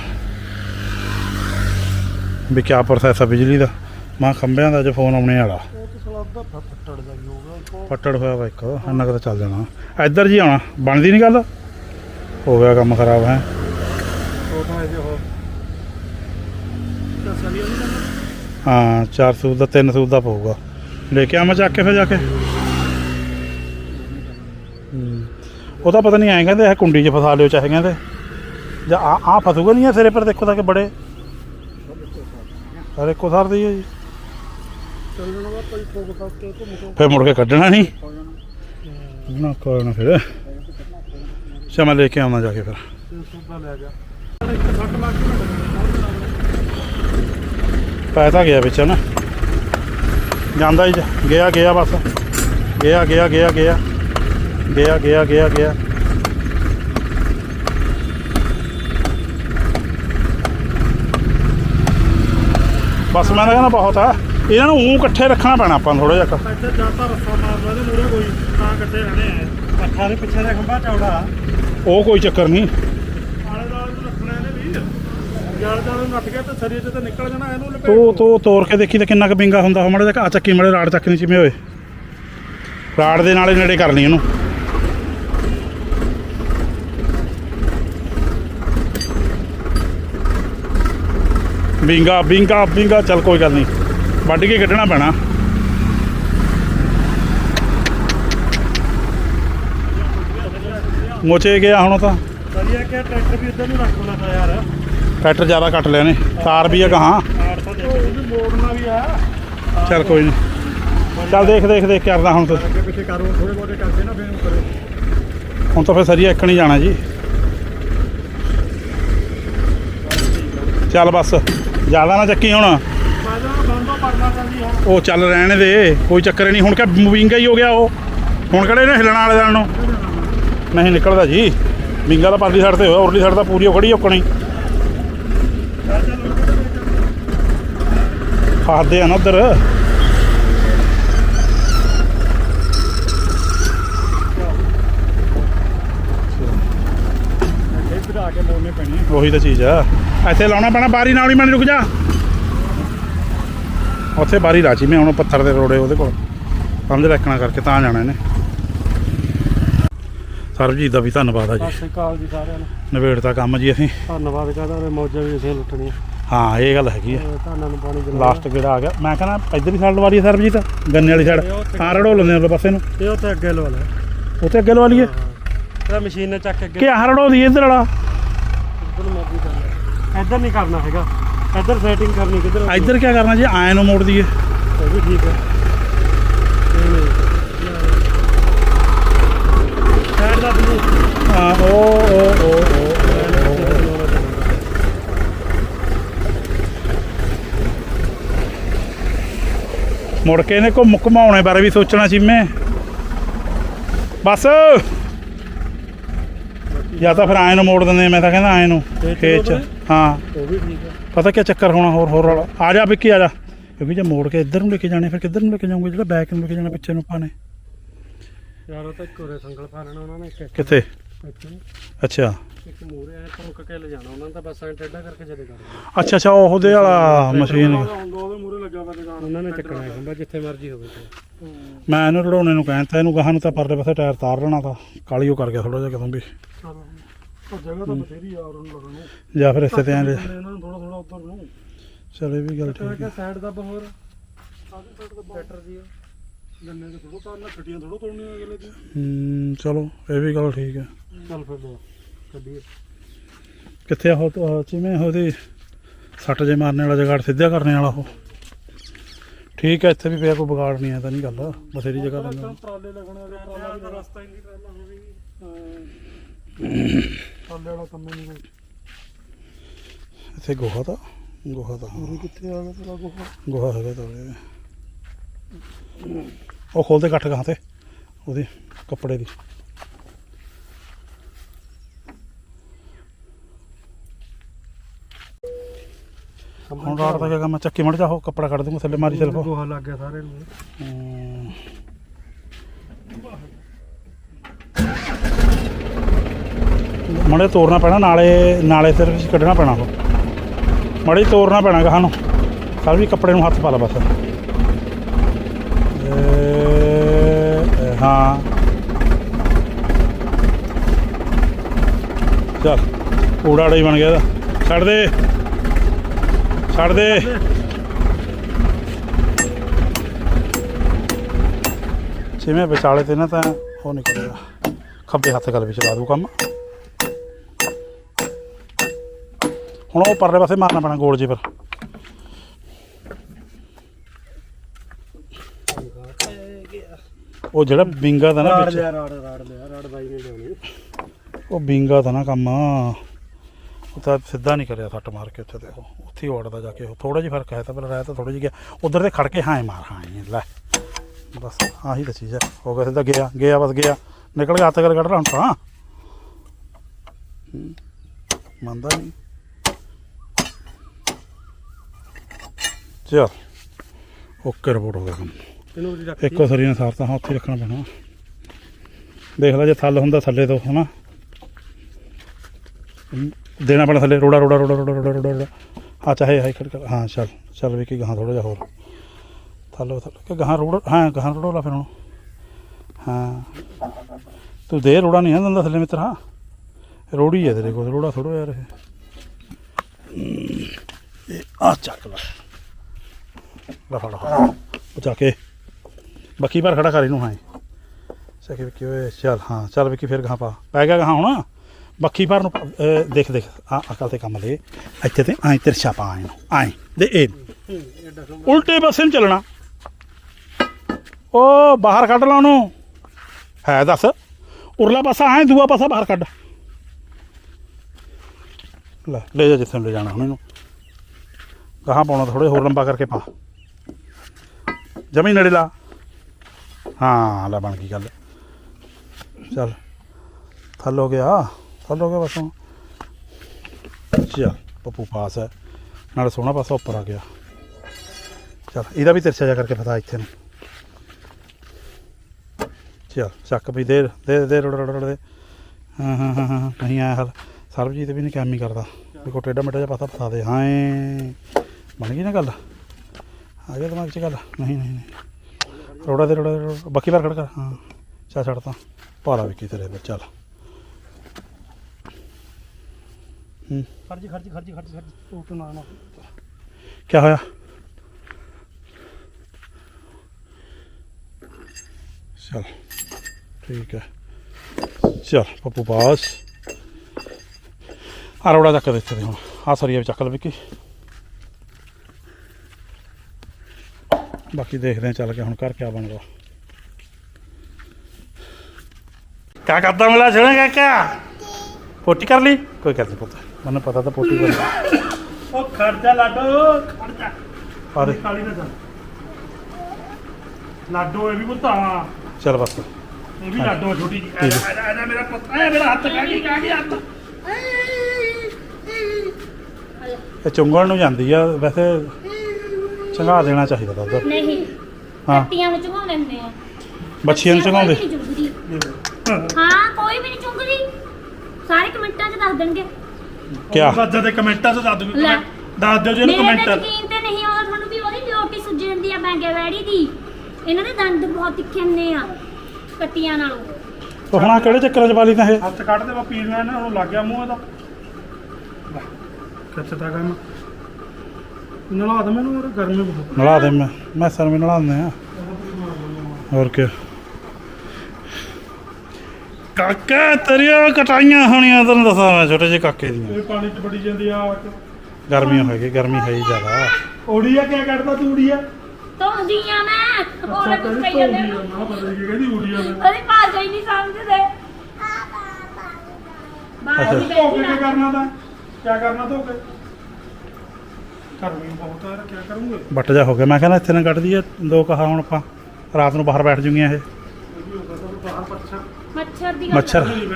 ਵੀ ਕਿਆ ਪ੍ਰੋਸੈਸ ਆ ਬਿਜਲੀ ਦਾ। ਮਾਂ ਖੰਬਿਆਂ ਦਾ ਅੱਜ ਫੋਨ ਆਉਣੇ ਵਾਲਾ। ਤਾਂ ਫੱਟੜ ਹੋਇਆ ਵਾ ਇੱਕ ਇੰਨਾ ਕੁ ਤਾਂ ਚੱਲ ਜਾਣਾ। ਇੱਧਰ ਜੀ ਆਉਣਾ। ਬਣਦੀ ਨਹੀਂ ਗੱਲ? ਹੋ ਗਿਆ ਕੰਮ ਖਰਾਬ, ਹੈ। ਉਹ ਹਾਂ 4 ਸੂਟ ਦਾ 3 ਸੂਟ ਦਾ ਪਊਗਾ। ਲੈ ਕੇ ਆਵਾਂ ਚੱਕ ਕੇ ਫਿਰ ਜਾ ਕੇ। ਉਹ ਤਾਂ ਪਤਾ ਨਹੀਂ ਆਏ ਕਹਿੰਦੇ ਇਹ ਕੁੰਡੀ 'ਚ ਫਸਾ ਲਿਓ, ਚਾਹੇ ਕਹਿੰਦੇ। ਜਾਂ ਆ ਆ ਫਸੂਗਾ ਨਹੀਂ ਇਹ ਸਿਰੇ ਪਰ ਦੇਖੋ ਤਾਂ ਕਿ ਬੜੇ। ਸਾਰੇ ਇੱਕੋ ਸਾਰ ਦੀ ਹੈ ਜੀ। ਫਿਰ ਮੁੜ ਕੇ ਕੱਢਣਾ ਨਹੀਂ ਨਾ, ਕੋਈ ਨਾ ਫਿਰ। ਚਾ ਲੈ ਕੇ ਆਵਾਂ ਜਾ ਕੇ ਫਿਰ। ਤੇ ਸੂਬਾ ਗਿਆ ਵਿੱਚ ਨਾ ਜਾਂਦਾ ਹੀ ਗਿਆ ਗਿਆ ਬਸ। ਗਿਆ ਗਿਆ ਗਿਆ ਗਿਆ। ਗਿਆ ਗਿਆ ਗਿਆ ਗਿਆ। ਬਸ ਮੈਂ ਤਾਂ ਕਹਿੰਦਾ ਬਹੁਤ ਆ। ਇਹਨਾਂ ਨੂੰ ਊਂ ਇਕੱਠੇ ਰੱਖਣਾ ਪੈਣਾ ਆਪਾਂ ਥੋੜਾ ਜਿਹਾ ਕੁ। ਇੱਥੇ ਜਾਂਦਾ ਰਸਤਾ ਮਾਰਦਾ ਤੇ ਮੂਰੇ ਕੋਈ ਤਾਂ ਕੱਟੇ ਰਹਿਣੇ ਆ। ਅੱਖਾਂ ਦੇ ਪਿੱਛੇ ਦਾ ਖੰਭਾ ਚੌੜਾ। ਉਹ ਕੋਈ ਚੱਕਰ ਨਹੀਂ। ਆਲੇ ਦਾਲੇ ਨੂੰ ਰੱਖਣਾ ਇਹਨੇ ਵੀ। ਜਲ ਜਲ ਨੱਟ ਗਿਆ ਤੇ ਸਰੀਰ ਤੇ ਨਿਕਲ ਜਾਣਾ ਇਹਨੂੰ ਲਪੇਟ ਤੋ ਤੋ ਤੋੜ ਕੇ ਦੇਖੀ ਤੇ ਕਿੰਨਾ ਕੁ ਬਿੰਗਾ ਹੁੰਦਾ। ਮੜੇ ਜਿਹਾ ਆ ਚੱਕੀ ਮੜੇ ਰਾੜ ਚੱਕਣੀ ਚਿਵੇਂ ਹੋਏ। ਰਾੜ ਦੇ ਨਾਲੇ ਨੇੜੇ ਕਰ ਲਈ ਇਹਨੂੰ। ਬਿੰਗਾ ਬਿੰਗਾ ਬਿੰਗਾ ਚੱਲ ਕੋਈ ਗੱਲ ਨਹੀਂ। ਵੱਢ ਕੇ ਕੱਢਣਾ ਪੈਣਾ। ਮੋਚੇ ਗਿਆ ਹੁਣ ਤਾਂ। ਵਧੀਆ ਕਿ ਟਰੈਕਟਰ ਵੀ ਇੱਧਰ ਨੂੰ ਰੱਖ ਲੈਂਦਾ ਯਾਰ। ਟਰੈਕਟਰ ਜ਼ਿਆਦਾ ਕੱਟ ਲਿਆ ਨੇ। ਤਾਰ ਵੀ ਆ ਮੋੜਨਾ ਵੀ ਆ। ਚੱਲ ਕੋਈ ਨਹੀਂ। ਚੱਲ ਦੇਖ ਦੇਖ ਦੇਖ ਕਰਦਾ ਹੁਣ ਤਾਂ। ਅੱਗੇ ਪਿੱਛੇ ਕਰੋ ਥੋੜੇ ਬਹੁਤੇ ਕਰਕੇ ਨਾ ਫਿਰ ਕਰੋ ਹੁਣ ਤਾਂ ਫਿਰ ਸਰੀਆ ਇੱਕ ਨਹੀਂ ਜਾਣਾ ਜੀ। ਚੱਲ ਬਸ ਜ਼ਿਆਦਾ ਨਾ ਚੱਕੀ ਹੁਣ। ਉਹ ਚੱਲ ਰਹਿਣ ਦੇ ਕੋਈ ਚੱਕਰ ਨਹੀਂ। ਹੁਣ ਕਿ ਵਿੰਗਾ ਹੀ ਹੋ ਗਿਆ ਉਹ। ਹੁਣ ਕਿਹੜੇ ਨੇ ਹਿਲਣ ਵਾਲੇ ਜਾਣ ਨੂੰ? ਨਹੀਂ ਨਿਕਲਦਾ ਜੀ। ਮਿੰਗਾ ਦਾ ਪਰਲੀ ਸਾਈਡ ਤੇ ਹੋਇਆ, ਉਰਲੀ ਸਾਈਡ ਤਾਂ ਪੂਰੀ ਉਹ ਖੜੀ ਓਕਣੀ ਖਾਦੇ ਆ ਨਾ ਉਧਰ। ਉਹੀ ਤਾਂ ਚੀਜ਼ ਆ। ਇੱਥੇ ਲਾਉਣਾ ਪੈਣਾ, ਬਾਰੀ ਨਾਲ ਹੀ ਮੈਂ, ਰੁਕ ਜਾ। ਉੱਥੇ ਬਾਰੀ ਲਾਚੀ ਮੈਂ, ਹੁਣ ਪੱਥਰ ਦੇ ਰੋੜੇ ਉਹਦੇ ਕੋਲ। ਸਮਝ ਰੱਖਣਾ ਕਰਕੇ ਤਾਂ ਜਾਣਾ ਇਹਨੇ। ਸਰਬਜੀਤ ਦਾ ਵੀ ਧੰਨਵਾਦ ਆ ਜੀ। ਸਤਿ ਸ਼੍ਰੀ ਅਕਾਲ ਜੀ ਸਾਰਿਆਂ ਨੂੰ। ਨਵੇੜਤਾ ਕੰਮ ਜੀ ਅਸੀਂ। ਧੰਨਵਾਦ ਕਹਦਾ ਤੇ ਮੌਜਾਂ ਵੀ ਅਸੀਂ ਲੁੱਟਣੀਆਂ। ਹਾਂ ਇਹ ਗੱਲ ਹੈਗੀ ਆ। ਧਾਨਾਂ ਨੂੰ ਪਾਣੀ ਦਿਲਾ ਲਾਸਟ ਗੇੜਾ ਆ ਗਿਆ। ਮੈਂ ਕਹਿੰਦਾ ਇੱਧਰ ਹੀ ਸਾਈਡ ਲਵਾ ਲਈਏ ਸਰਬਜੀਤ। ਗੰਨੇ ਵਾਲੀ ਸਾਈਡ। ਹਾਂ ਰੜੋ ਲੈਂਦੇ ਉਹਦੇ ਪਾਸੇ ਨੂੰ ਤੇ ਉਹ ਤੇ ਅੱਗੇ ਲਵਾ ਲੈ ਉੱਥੇ ਅੱਗੇ ਲਵਾ ਲਈਏ। ਤੇ ਮਸ਼ੀਨ ਨੇ ਚੱਕ ਕੇ ਅੱਗੇ ਕਿ ਆਹ ਰੜੋ ਦੀ ਇੱਧਰ ਵਾਲਾ? ਇੱਧਰ ਨਹੀਂ ਕਰਨਾ ਹੈਗਾ। ਇੱਧਰ ਸੈਟਿੰਗ ਕਰਨੀ ਕਿੱਧਰ ਇੱਧਰ ਕੀ ਕਰਨਾ ਜੀ? ਆਏ ਨੂੰ ਮੋੜ ਦਈਏ ਉਹ ਵੀ ਠੀਕ ਹੈ ਸਾਈਡ ਦਾ ਬਲੂ ਹਾਂ ਮੁੜ ਕੇ ਇਹਨੇ ਘੁੰਮ ਘੁਮਾਉਣੇ ਬਾਰੇ ਵੀ ਸੋਚਣਾ ਸੀ ਮੈਂ ਬਸ। ਜਾਂ ਤਾਂ ਫਿਰ ਆਏ ਨੂੰ ਮੋੜ ਦਿੰਦੇ ਮੈਂ ਤਾਂ ਕਹਿੰਦਾ ਆਏ ਨੂੰ ਇਹ ਖੇਤ ਚ। ਚਲੋ ਹਾਂ। ਉਹ ਵੀ ਠੀਕ ਹੈ ਪਤਾ ਕੀ ਚੱਕਰ ਹੋਣਾ ਹੋਰ ਹੋਰ ਵਾਲਾ। ਆ ਜਾ ਵਿੱਕੀ ਆ ਜਾ। ਕਿਉਂਕਿ ਜੇ ਮੋੜ ਕੇ ਇੱਧਰ ਨੂੰ ਲੈ ਕੇ ਜਾਣੇ ਫਿਰ ਕਿੱਧਰ ਨੂੰ ਲੈ ਕੇ ਜਾਓਗੇ ਜਿਹੜਾ ਬੈਕ ਨੂੰ ਲੈ ਕੇ ਜਾਣਾ ਪਿੱਛੇ ਨੂੰ ਪਾਣੇ। ਯਾਰ ਉਹ ਤਾਂ ਇੱਕ ਹੋਰੇ ਸੰਗਲ ਪਾ ਲੈਣਾ ਉਹਨਾਂ ਨੇ ਕਿੱਥੇ? ਇੱਥੇ ਅੱਛਾ। ਇੱਕ ਮੂਰੇ ਐ ਟਰੁਕ ਕੇ ਲੈ ਜਾਣਾ ਉਹਨਾਂ ਤਾਂ ਬਸ ਐਂ ਟੇਢਾ ਕਰਕੇ ਜਦੇ ਕਰ ਅੱਛਾ ਅੱਛਾ ਉਹਦੇ ਵਾਲਾ ਮਸ਼ੀਨ ਉਹਦੇ ਮੂਰੇ ਲੱਗਾ ਵਾ ਦੁਕਾਨ ਉਹਨਾਂ ਨੇ ਚੱਕਣਾ ਹੈ ਖੰਭਾ ਜਿੱਥੇ ਮਰਜ਼ੀ ਹੋਵੇ ਮੈਂ ਇਹਨੂੰ ਰੜਾਉਣੇ ਨੂੰ ਕਹਿੰਦਾ ਇਹਨੂੰ ਗਾਹਾਂ ਨੂੰ ਤਾਂ ਪਰਲੇ ਪਾਸੇ ਟਾਇਰ ਤਾਰ ਲੈਣਾ ਤਾਂ। ਕਾਲੀ ਉਹ ਕਰ ਗਿਆ ਥੋੜਾ ਜਿਹਾ ਕਿਦੋਂ ਵੀ। ਉਹ ਜਗ੍ਹਾ ਤਾਂ ਬਥੇਰੀ ਆ ਉਹਨਾਂ ਨੂੰ ਲੱਗਣ ਨੂੰ ਜਾਂ ਫਿਰ ਇਸੇ ਤੇ ਐਂ ਲੈ- ਇਹਨਾਂ ਨੂੰ ਥੋੜਾ ਥੋੜਾ ਉੱਧਰ ਨੂੰ। ਚੱਲ ਇਹ ਵੀ ਗੱਲ ਠੀਕ ਹੈ ਸਾਈਡ ਦਾ ਬਹੋਰ ਸਾਡੀ ਸਾਈਡ ਦਾ ਬੈਟਰ ਦੀ ਆ। ਗੰਨੇ ਦੇ ਥੋੜਾ ਤਾਰਨਾ ਛੱਟੀਆਂ ਥੋੜਾ ਤੋੜਨੀਆਂ ਅਗਲੇ ਦੀ। ਹੂੰ ਚਲੋ ਇਹ ਵੀ ਗੱਲ ਠੀਕ ਹੈ ਚੱਲ ਫਿਰ ਲਿਆ ਕੱਢੀਏ। ਕਿੱਥੇ ਆ ਉਹ ਜਿਵੇਂ ਉਹਦੀ ਸੱਟ ਜੇ ਮਾਰਨੇ ਵਾਲਾ ਜਗਾੜ ਸਿੱਧਾ ਕਰਨੇ ਵਾਲਾ ਉਹ। ਠੀਕ ਹੈ ਇੱਥੇ ਵੀ ਪਿਆ ਕੋਈ ਵਿਗਾੜ ਨਹੀਂ ਤਾਂ ਨਹੀਂ ਗੱਲ। ਬਥੇਰੀ ਜਗ੍ਹਾ ਟਰਾਲੇ ਲੱਗਣੇ ਵਾਲੇ ਟਰਾਲਾ ਵੀ ਰਸਤਾ ਹੀ ਨਹੀਂ ਟਰਾਲਾ ਹੋਵੇ ਟਰਾਲੇ ਵਾਲਾ ਕੰਮ ਹੀ ਨਹੀਂ ਕੋਈ। ਇੱਥੇ ਗੋਹਾ ਤਾਂ ਗੋਹਾ ਤਾਂ। ਪੂਰੀ ਕਿੱਥੇ ਆ ਗਿਆ ਤੇਰਾ ਗੋਹਾ? ਗੋਹਾ ਹੈਗਾ ਤਾਂ। ਉਹ ਖੋਲਦੇ ਗੱਠ ਗਾਂ ਤੇ ਉਹਦੀ ਕੱਪੜੇ ਦੀ। ਹੁਣ ਰਾਤ ਦਾ ਕੰਮ? ਚੱਕੀ ਮੜ ਜਾ ਉਹ ਕੱਪੜਾ ਕੱਢ ਦੂੰਗਾ ਥੱਲੇ ਮਾਰੀ ਸਿਰਫ ਗੋਹਾ ਲੱਗ ਗਿਆ ਸਾਰੇ ਨੂੰ। ਮੜੇ ਤੋੜਨਾ ਪੈਣਾ ਨਾਲੇ ਨਾਲੇ ਸਿਰ ਵਿੱਚ ਕੱਢਣਾ ਪੈਣਾ ਉਹ। ਮੜੇ ਤੋੜਨਾ ਪੈਣਾ ਗਾਹਾਂ ਨੂੰ ਕੱਲ ਵੀ ਕੱਪੜੇ ਨੂੰ ਹੱਥ ਪਾ ਲਾ ਬਸ। ਹਾਂ। ਚੱਲ ਊੜਾ ਹੀ ਬਣ ਗਿਆ ਇਹਦਾ। ਛੱਡ ਦੇ। ਛੱਡ ਦੇ। ਜਿਵੇਂ ਵਿਚਾਲੇ ਤੇ ਨਾ ਤਾਂ ਉਹ ਨਿਕਲੇਗਾ ਖੱਬੇ ਹੱਥ ਗੱਲ ਵਿੱਚ ਲਾ ਦੂ ਕੰਮ। ਹੁਣ ਉਹ ਪਰਲੇ ਪਾਸੇ ਮਾਰਨਾ ਪੈਣਾ ਗੋਲ ਜੇ ਪਰ ਉਹ ਜਿਹੜਾ ਬਿੰਗਾ ਦਾ ਨਾ ਰਾੜ ਵਿੱਚ ਲਿਆ ਰਾੜ ਰਾੜ ਲਿਆ। ਰਾੜ ਬਾਈ ਨੇ ਲਿਆਉਣੀ। ਉਹ ਬਿੰਗਾ ਦਾ ਨਾ ਕੰਮ। ਤਾਂ ਸਿੱਧਾ ਨਹੀਂ ਕਰਿਆ ਸੱਟ ਮਾਰ ਕੇ ਉੱਥੇ ਤੇ ਉਹ। ਉੱਥੇ ਹੀ ਵੜਦਾ ਜਾ ਕੇ ਉਹ। ਥੋੜਾ ਜਿਹਾ ਫ਼ਰਕ ਹੈ ਤਾਂ ਪਰ ਰਾਇ ਤਾਂ ਥੋੜਾ ਜਿਹਾ ਗਿਆ। ਉਧਰ ਤੇ ਖੜ ਕੇ ਹਾਂ ਮਾਰ ਹਾਂ ਲੈ। ਬਸ ਆਹੀ ਤਾਂ ਚੀਜ਼ ਹੈ। ਹੋ ਗਿਆ ਸਿੱਧਾ ਗਿਆ ਗਿਆ ਬਸ ਗਿਆ। ਨਿਕਲ ਗਿਆ ਹੱਥ ਕਰ ਕੱਢ ਲਾ ਹੁਣ ਤਾਂ। ਹੂੰ। ਮੰਨਦਾ ਨਹੀਂ। ਚਲ ਓਕੇ ਰਿਪੋਰਟ ਹੋ ਗਿਆ ਕੰਮ। ਇੱਕੋ ਸਰੀ ਨਾਲ ਸਾਰਤਾ ਹਾਂ ਉੱਥੇ ਰੱਖਣਾ ਪੈਣਾ। ਦੇਖ ਲੈ ਜੇ ਥੱਲ ਹੁੰਦਾ ਥੱਲੇ ਤੋਂ ਹਨਾ। ਦੇਣਾ ਪੈਣਾ ਥੱਲੇ ਰੋੜਾ ਰੋੜਾ ਰੋੜਾ ਰੋੜਾ ਰੋੜਾ ਰੋੜਾ ਰੋੜਾ। ਹਾਂ ਚਾਹੇ ਹਾਈ ਖੜ ਕਰ ਹਾਂ ਚੱਲ ਚੱਲ ਵੀ ਕੀ ਗਾਹਾਂ ਥੋੜਾ ਜਿਹਾ ਹੋਰ। ਥੱਲੇ ਥੱਲੇ ਕਿ ਗਾਹਾਂ ਰੋੜ ਹਾਂ ਗਾਹਾਂ ਰੋੜਾ ਲਾ ਫਿਰ ਹੁਣ। ਹਾਂ। ਤੂੰ ਦੇ ਰੋੜਾ ਨਹੀਂ ਹੈ ਦਿੰਦਾ ਥੱਲੇ ਮਿੱਤਰਾ ਰੋੜੀ ਹੈ ਤੇਰੇ ਕੋਲ ਰੋੜਾ ਥੋੜਾ ਯਾਰ ਇਹ ਹਮ, ਇਹ ਆ ਚੱਕ ਲੈ। ਲੈ ਫੜ ਬਚਾ ਕੇ। ਬੱਕੀ ਪਰ ਖੜਾ ਕਰ ਇਹਨੂੰ ਹਾਂ। ਸਕੇ ਵਿੱਕੀ ਓਏ ਚੱਲ ਹਾਂ ਚੱਲ ਵਿੱਕੀ ਫਿਰ ਗਾਹਾਂ ਪਾ। ਪੈ ਗਿਆ ਗਾਹਾਂ ਹੁਣ। ਬੱਕੀ ਪਰ ਨੂੰ, ਅਹ, ਦੇਖ ਦੇਖ, ਆ ਅਕਲ ਤੇ ਕੰਮ ਲੈ ਇੱਥੇ ਤੇ ਐਂ ਤਿਰਛਾ ਪਾ ਆਏ ਨੂੰ ਐਂ ਦੇ ਇਹ। ਉਲਟੇ ਪਾਸੇ ਨੂੰ ਚੱਲਣਾ। ਉਹ ਬਾਹਰ ਕੱਢ ਲਾ ਉਹਨੂੰ। ਹੈ ਦੱਸ, ਉਰਲਾ ਪਾਸਾ ਐਂ ਦੂਆ ਪਾਸਾ ਬਾਹਰ ਕੱਢ। ਲੈ ਲੈ ਜਾ ਜਿੱਥੇ ਨੂੰ ਲੈ ਜਾਣਾ ਹੁਣ ਇਹਨੂੰ। ਗਾਹਾਂ ਪਾਉਣਾ ਥੋੜੇ ਹੋਰ ਲੰਬਾ ਕਰਕੇ ਪਾ। ਜਮੀ ਨੇੜੇ ਲਾ। ਹਾਂ, ਲੈ ਬਣ ਗਈ ਗੱਲ। ਚੱਲ, ਥੱਲ ਹੋ ਗਿਆ। ਥੱਲ ਹੋ ਗਿਆ ਬਸ। ਹੁਣ ਚੱਲ ਪੱਪੂ ਪਾਸ ਹੈ। ਨਾਲ ਸੋਹਣਾ ਪਾਸਾ ਉੱਪਰ ਆ ਗਿਆ। ਚਲ, ਇਹਦਾ ਵੀ ਤਿਰਛਾ ਜਾ ਕਰਕੇ ਪਤਾ ਇੱਥੇ ਨੂੰ। ਚਲ, ਚੱਕ ਵੀ ਦੇ ਦੇ ਦੇ, ਰੋੜ ਰੋੜ ਦੇ। ਹਾਂ ਹਾਂ ਹਾਂ ਹਾਂ, ਨਹੀਂ ਆਇਆ ਹਲ। ਸਰਬਜੀਤ ਵੀ ਨਹੀਂ ਕੰਮ ਹੀ ਕਰਦਾ। ਵੀ ਕੋ ਟੇਡਾ ਮੇਡਾ ਜਿਹਾ ਪਾਸਾ ਫਸਾ ਦੇ। ਹਾਂ ਏ। ਬਣ ਗਈ ਨਾ ਗੱਲ? ਆ ਗਿਆ ਦਿਮਾਗ 'ਚ ਗੱਲ? ਨਹੀਂ ਨਹੀਂ ਨਹੀਂ। ਰੋੜਾ ਦੇ, ਰੋੜਾ ਬਾਕੀ ਵਾਰ ਖੜ ਕਰ। ਹਾਂ। ਚਾ ਛੱਡਤਾ। ਪਾਲਾ ਵਿੱਕੀ ਤੇਰੇ ਵਿੱਚ ਚੱਲ। ਹੂੰ ਖਰਜੀ ਖਰਜੀ ਖਰਜੀ ਖਰਜੀ ਖਰਜੀ ਟੁੱਟ ਨਾ ਨਾ। ਕੀ ਹੋਇਆ? ਚਲ ਠੀਕ ਹੈ। ਚਲ ਪੱਪੂ ਪਾਸ। ਆ ਰੋੜਾ ਚੱਕ ਦੇ ਇੱਥੇ ਦੇ ਹੁਣ। ਆ ਸਰੀਆ ਵੀ ਚੱਕ ਲੈ ਵਿੱਕੀ। ਬਾਕੀ ਦੇਖਦੇ ਆ ਚੱਲ ਕੇ ਹੁਣ ਘਰ ਕਿਆ ਬਣਦਾ। ਕਿਆ ਕਰਦਾ ਮਿਲਾ ਛੜਾ ਕਾਕਾ ਪੋਟੀ ਕਰ ਲਈ? ਕੋਈ ਗੱਲ ਨਹੀਂ ਪੁੱਤ। ਮੈਨੂੰ ਪਤਾ ਤਾਂ ਪੋਟੀ ਕਰ ਲਈ ਉਹ ਖਰਚਾ ਲਾਡੋ ਖਰਚਾ ਪਰ ਕਾਲੀ ਨਾ ਚੱਲ ਲਾਡੋ ਇਹ ਵੀ ਪੁੱਤਾ ਚੱਲ ਬਸ। ਇਹ ਵੀ ਲਾਡੋ ਆ ਛੋਟੀ ਜੀ। ਜਾ ਮੇਰਾ ਪੁੱਤ ਆ ਮੇਰਾ ਹੱਥ ਕਾ ਗਈ ਕਾ ਗਈ ਹੱਥ। ਇਹ ਚੁੰਗਲ ਨੂੰ ਜਾਂਦੀ ਆ ਵੈਸੇ ਚੰਗਾ ਦੇਣਾ ਚਾਹੀਦਾ ਦਾ ਉਧਰ ਨਹੀਂ ਹਾਂ। ਕੱਟੀਆਂ ਨੂੰ ਚੁੰਗਾਉਂਦੇ ਹੁੰਦੇ ਆ। ਬੱਚੀਆਂ ਨੂੰ ਚੰਗਾਉਂਦੇ। ਹਾਂ ਕੋਈ ਵੀ ਨਹੀਂ ਚੁੰਗਦੀ ਸਾਰੇ ਕਮੈਂਟਾਂ 'ਚ ਦੱਸ ਦੇਣਗੇ। ਕਿਆ? ਬੱਜਾ ਦੇ ਕਮੈਂਟਾਂ 'ਚ ਦੱਸ ਦਿਓ ਲੈ। ਦੱਸ ਦਿਓ ਜੀ ਇਹਨੂੰ ਮੇਰੇ ਤੇ ਕਮੈਂਟ ਯਕੀਨ ਤੇ ਨਹੀਂ ਆਉਂਦਾ ਤੁਹਾਨੂੰ ਵੀ ਉਹਦੀ ਡਿਊਟੀ ਸੁੱਜ ਜਾਂਦੀ ਆ ਬੈਂਗੇ ਵੈੜੀ ਦੀ। ਇਹਨਾਂ ਦੇ ਦੰਦ ਬਹੁਤ ਤਿੱਖੇ ਹੁੰਦੇ ਆ ਕੱਟੀਆਂ ਨਾਲੋਂ। ਉਹ ਹੁਣ ਆਹ ਕਿਹੜੇ ਚੱਕਰਾਂ ਚ ਵਾਲੀ ਤਾਂ ਇਹ? ਹੱਥ ਕੱਢ ਦੇ ਵਾ ਪੀਣ ਲੈਣਾ ਹੁਣ ਲੱਗ ਗਿਆ ਮੂੰਹ ਇਹਦਾ। ਲੈ, ਕਿੱਥੇ ਤਾਂ ਕੰਮ। ਨਲਾ ਦੇ ਮੈਨੂੰ ਯਾਰ ਗਰਮੀ ਬਹੁਤ। ਨਲਾ ਦੇ ਮੈਂ ਮੈਂ ਸਰ ਵੀ ਨਲਾ ਦਿੰਦੇ ਆ। ਹੋਰ ਕੀ ਕਾਕਾ ਤੇਰੀਆਂ ਕਟਾਈਆਂ ਹੋਣੀਆਂ ਤੈਨੂੰ ਦੱਸਾਂ ਮੈਂ ਛੋਟੇ ਜਿਹੇ ਕਾਕੇ ਦੀਆਂ। ਇਹ ਪਾਣੀ 'ਚ ਬੜੀ ਜਾਂਦੀ ਆ ਗਰਮੀ ਹੋਏਗੀ ਗਰਮੀ ਹੈ ਹੀ ਜ਼ਿਆਦਾ। ਓੜੀਆ ਕਿਆ ਕੱਢਦਾ ਤੂੰ ਓੜੀਆ ਧੋਂਦੀਆਂ ਮੈਂ। ਹੋਰ ਕੁਝ ਕਹੀ ਜਾਂਦੇ ਆ, ਪਤਾ ਨਹੀਂ ਕਹਿੰਦੀ ਓੜੀਆ ਮੈਂ। ਉਹਦੀ ਭਾਸ਼ਾ ਹੀ ਨਹੀਂ ਸਮਝਦੇ। ਬਾਹਰ ਦੀ ਧੋ ਕੇ ਨਾ ਕਰਨਾ ਤਾਂ? ਕਿਆ ਕਰਨਾ ਧੋ ਕੇ? ਗਰਮੀ ਬਹੁਤ ਆ ਕਿਆ ਕਰੂੰਗੇ? ਬੱਟ ਜਾ ਹੋ ਗਿਆ। ਮੈਂ ਕਹਿੰਦਾ ਇੱਥੇ ਨਾ ਕੱਢ ਦਈਏ ਦੋ ਕਹਾ ਹੁਣ ਆਪਾਂ। ਰਾਤ ਨੂੰ ਬਾਹਰ ਬੈਠ ਜੂਗੀਆਂ ਇਹ। ਬਾਹਰ ਮੱਛਰ। ਦੀ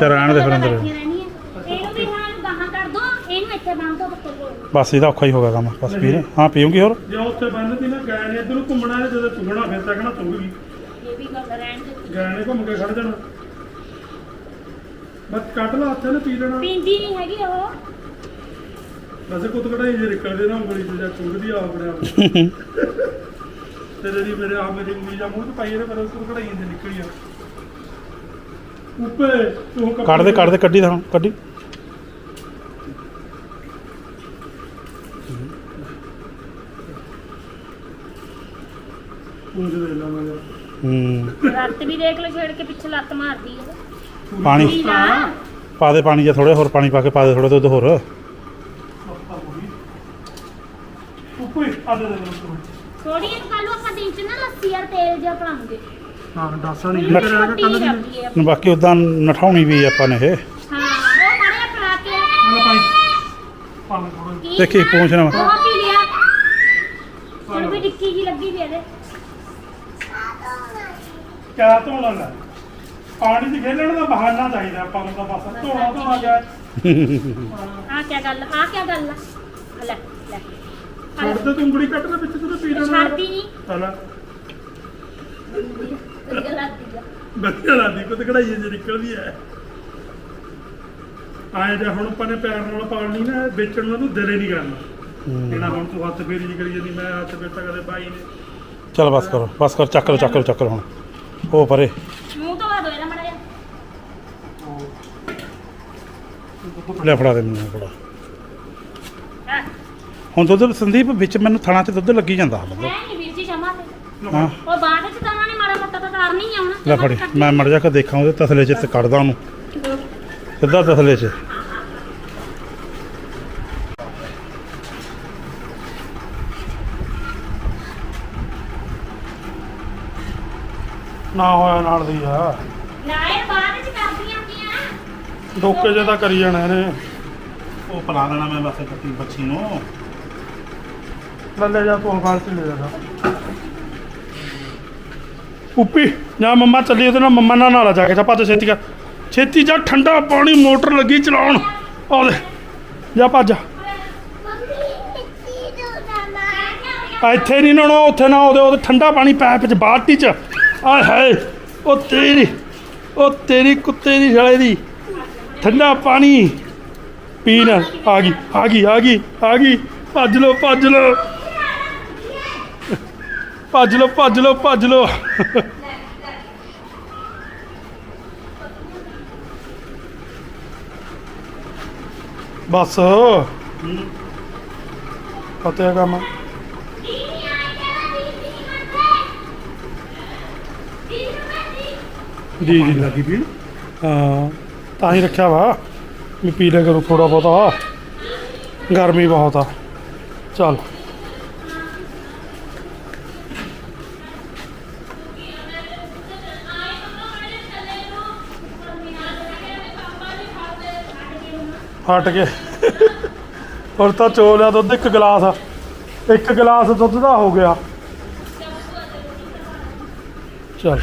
ਚੱਲ ਰਹਿਣ ਦੇ ਫਿਰ ਅੰਦਰ। ਇਹਨੂੰ ਵੀ ਹੁਣ ਗਾਹਾਂ ਕਰ ਦੋ ਇਹਨੂੰ ਇੱਥੇ ਬੰਨ ਦੋ ਪੱਤਰ ਕੋਲ ਬਸ ਇਹਦਾ ਔਖਾ ਹੀ ਹੋਗਾ ਕੰਮ। ਬਸ ਪੀ ਲੈ। ਹਾਂ ਪੀਉਂਗੀ ਹੋਰ? ਜੇ ਉੱਥੇ ਬੰਨਦੀ ਨਾ ਗਏ ਨੇ ਇੱਧਰ ਨੂੰ ਘੁੰਮਣਾ ਹੈ ਜਦੋਂ ਚੁਗਣਾ ਫਿਰ ਤੱਕ ਨਾ ਚੁਗ ਗਈ ਇਹ ਵੀ। ਗੱਲ ਰਹਿਣ ਦੇ ਗਏ ਨੇ ਘੁੰਮ ਕੇ ਖੜ ਜਾਣਾ। ਬਸ ਕੱਢ ਲਾ ਹੱਥ ਨੇ ਪੀ ਲੈਣਾ। ਪੀਂਦੀ ਨਹੀਂ ਹੈਗੀ ਉਹ ਵੈਸੇ ਕੁੱਤ ਕਢਾਈ ਜੇ ਨਿਕਲਦੇ ਨਾ ਉਂਗਲੀ ਤੇ ਜਾਂ ਚੁਗਦੀ ਆ ਆਪਣੇ ਆਪ ਤੇ ਜਿਹੜੀ ਮੇਰੇ ਆ ਮੇਰੀ ਉਂਗਲੀ ਜਾਂ ਮੂੰਹ ਚ ਪਾਈ ਇਹਨੇ ਪਰ ਉਸ ਤੋਂ ਕਢਾਈ ਜੇ ਨਿਕਲੀ ਆ। ਉੱਪੇ ਤੂੰ ਕੱਢ ਦੇ ਕੱਢ ਦੇ ਕੱਢੀ ਦਾ ਹੁਣ ਕੱਢੀ। ਉਂਝ ਦੇ ਲਾ ਮੈਂ। ਹੂੰ। ਰੱਤ ਵੀ ਦੇਖ ਲਓ ਛੇੜ ਕੇ ਪਿੱਛੇ ਲੱਤ ਮਾਰਦੀ ਹੈ ਪਾਣੀ। ਪੀ ਦੇ ਪਾਣੀ ਜਾਂ ਥੋੜੇ ਹੋਰ ਪਾਣੀ ਪਾ ਕੇ ਪਾ ਦੇ ਥੋੜਾ ਦੁੱਧ ਹੋਰ। ਉੱਪੇ ਆ ਦੇ ਦੇ ਮੈਨੂੰ। ਥੋੜੀ ਜਿਹੀ ਕੱਲ ਨੂੰ ਆਪਾਂ ਦਿਨ ਚ ਨਾ ਲੱਸੀ ਔਰ ਤੇਲ ਜਿਹਾ ਪਲਾਉਂਗੇ। ਹਾਂ ਦੱਸਾਂ ਨਹੀਂ। ਕਰਿਆ ਕੱਲ ਦੀ ਬਾਕੀ ਉਦਾਂ ਨਠਾਉਣੀ ਵੀ ਆਪਾਂ ਨੇ ਇਹ। ਕੇ ਪਾਣੀ ਕੀ। ਦੇਖੀ ਨਾ, ਪਹੁੰਚਣਾ ਵਾ। ਉਹ ਪੀ ਲਿਆ। ਹੁਣ ਵੀ ਡਿੱਕੀ ਜੀ ਲੱਗੀ ਵੀ ਇਹਦੇ। ਕਿਆ ਧੋਣਾ ਲੈ ਪਾਣੀ 'ਚ ਖੇਲਣ ਦਾ ਬਹਾਨਾ ਚਾਹੀਦਾ ਆਪਾਂ ਨੂੰ ਤਾਂ ਬਸ। ਧੋਣਾ ਧੋਣਾ ਗਿਆ ਆ ਕੀ ਗੱਲ ਆ ਕੀ ਗੱਲ ਆ। ਲੈ ਲੈ ਲੈ। ਛੱਡ ਤੇ ਤੂੰ ਉਂਗਲੀ ਕੱਟ ਦੇ ਵਿੱਚ ਤੂੰ ਪੀ ਲੈਣਾ। ਛੱਡਦੀ ਨਹੀਂ ਹਲਾ ਵਧੀਆ ਲੱਗਦੀ ਆ। ਬੱਚਾ ਲਾਦੀ ਕੋ ਤੇ ਕਢਾਈ ਜੇ ਨਿਕਲਦੀ ਐ ਆਏ ਜੇ ਹੁਣ ਆਪਾਂ ਨੇ ਪੈਰ ਨਾਲ ਪਾਲਣੀ ਨਾ ਵੇਚਣ ਨੂੰ ਤੂੰ ਦਿਲੇ ਨਹੀਂ ਕਰਨਾ। ਇਹਨਾਂ ਹੁਣ ਤੂੰ ਹੱਥ ਫੇਰੀ ਜੀ ਕਰੀ ਜਾਂਦੀ ਮੈਂ ਹੱਥ ਫੇਰਤਾ ਕਦੇ ਬਾਈ ਨੇ। ਚਲ ਬਸ ਕਰੋ ਬਸ ਕਰ ਚੱਕ ਲਓ ਚੱਕ ਲਓ ਚੱਕ ਲਓ ਹੁਣ। ਉਹ ਪਰੇ। ਮੂੰਹ ਤੋਂ ਬਾਅਦ ਹੋਇਆ ਮੜਿਆ ਲੈ ਫੜਾ ਦੇ ਮੈਨੂੰ ਫੜਾ। ਹੁਣ ਦੁੱਧ ਸੰਦੀਪ ਵਿੱਚ ਮੈਨੂੰ ਥਣਾ 'ਚ ਦੁੱਧ ਲੱਗੀ ਜਾਂਦਾ। ਹੈ ਨਹੀਂ ਵੀਰ ਜੀ ਜਮਾ ਤੇ। ਹਾਂ। ਉਹ ਬਾਅਦ ਚ ਤਾਂ ਨਹੀਂ ਆਉਣਾ ਲੈ ਫੜੀ ਮੈਂ ਮੜ ਜਾ ਕੇ ਦੇਖਾਂ ਉਹਦੇ ਤਸਲੇ 'ਚ ਤੇ ਕੱਢਦਾ ਉਹਨੂੰ। ਸਿੱਧਾ ਤਸਲੇ 'ਚ। ਨਾ ਹੋਇਆ ਨਾਲ ਦੀ ਆ। ਨਾ ਇਹ ਬਾਅਦ ਚ ਕਰਦੀਆਂ ਹੁੰਦੀਆਂ ਡੋਕੇ ਜੇ ਤਾਂ ਕਰੀ ਜਾਣਾ ਇਹਨੇ। ਉਹ ਪਲਾ ਦੇਣਾ ਮੈਂ ਬਸ ਕੱਟੀ ਬੱਚੀ ਨੂੰ। ਲੈ ਲੈ ਜਾ ਤੂੰ ਬਾਲ ਚ ਲੈ ਜਾ। ਉੱਪੀ, ਜਾ ਮੰਮਾ ਚੱਲੀ ਉਹਦੇ ਨਾਲ ਮੰਮਾ ਨਾਲ ਨਾਲਾ ਜਾ ਕੇ ਜਾ ਭੱਜ ਛੇਤੀ ਕਰ ਛੇਤੀ ਜਾ, ਠੰਡਾ ਪਾਣੀ, ਮੋਟਰ ਲੱਗੀ ਚਲਾਉਣ। ਆ ਜਾ ਭੱਜ ਇੱਥੇ ਨਹੀਂ ਨਾ ਉੱਥੇ ਨਾ ਉਹਦੇ ਉਹਦੇ ਠੰਡਾ ਪਾਣੀ ਪੈਪ ਚ ਬਾਲਟੀ ਚ। ਆਏ ਹਾਏ, ਉਹ ਤੇਰੀ ਉਹ ਤੇਰੀ ਕੁੱਤੇ ਦੀ ਸਾਲੇ ਦੀ। ਠੰਡਾ ਪਾਣੀ। ਪੀਣ ਆ ਗਈ ਆ ਗਈ ਆ ਗਈ ਆ ਗਈ। ਭੱਜ ਲੋ ਭੱਜ ਲੋ ਭੱਜ ਲੋ ਭੱਜ ਲੋ ਭੱਜ ਲੋ ਬਸ। ਪਤਾ ਹੈ ਕੰਮ। ਜੀ ਜੀ। ਲੱਗੀ ਵੀ ਹਾਂ ਤਾਂ ਹੀ ਰੱਖਿਆ ਵਾ। ਵੀ ਪੀ ਲਿਆ ਕਰੋ ਥੋੜਾ ਬਹੁਤਾ। ਗਰਮੀ ਬਹੁਤ ਆ। ਚੱਲ। ਹਟ ਕੇ। ਹੁਣ ਤਾਂ ਚੋ ਲਿਆ ਦੁੱਧ ਇੱਕ ਗਲਾਸ ਇੱਕ ਗਲਾਸ ਦੁੱਧ ਦਾ ਹੋ ਗਿਆ। ਚੱਲ।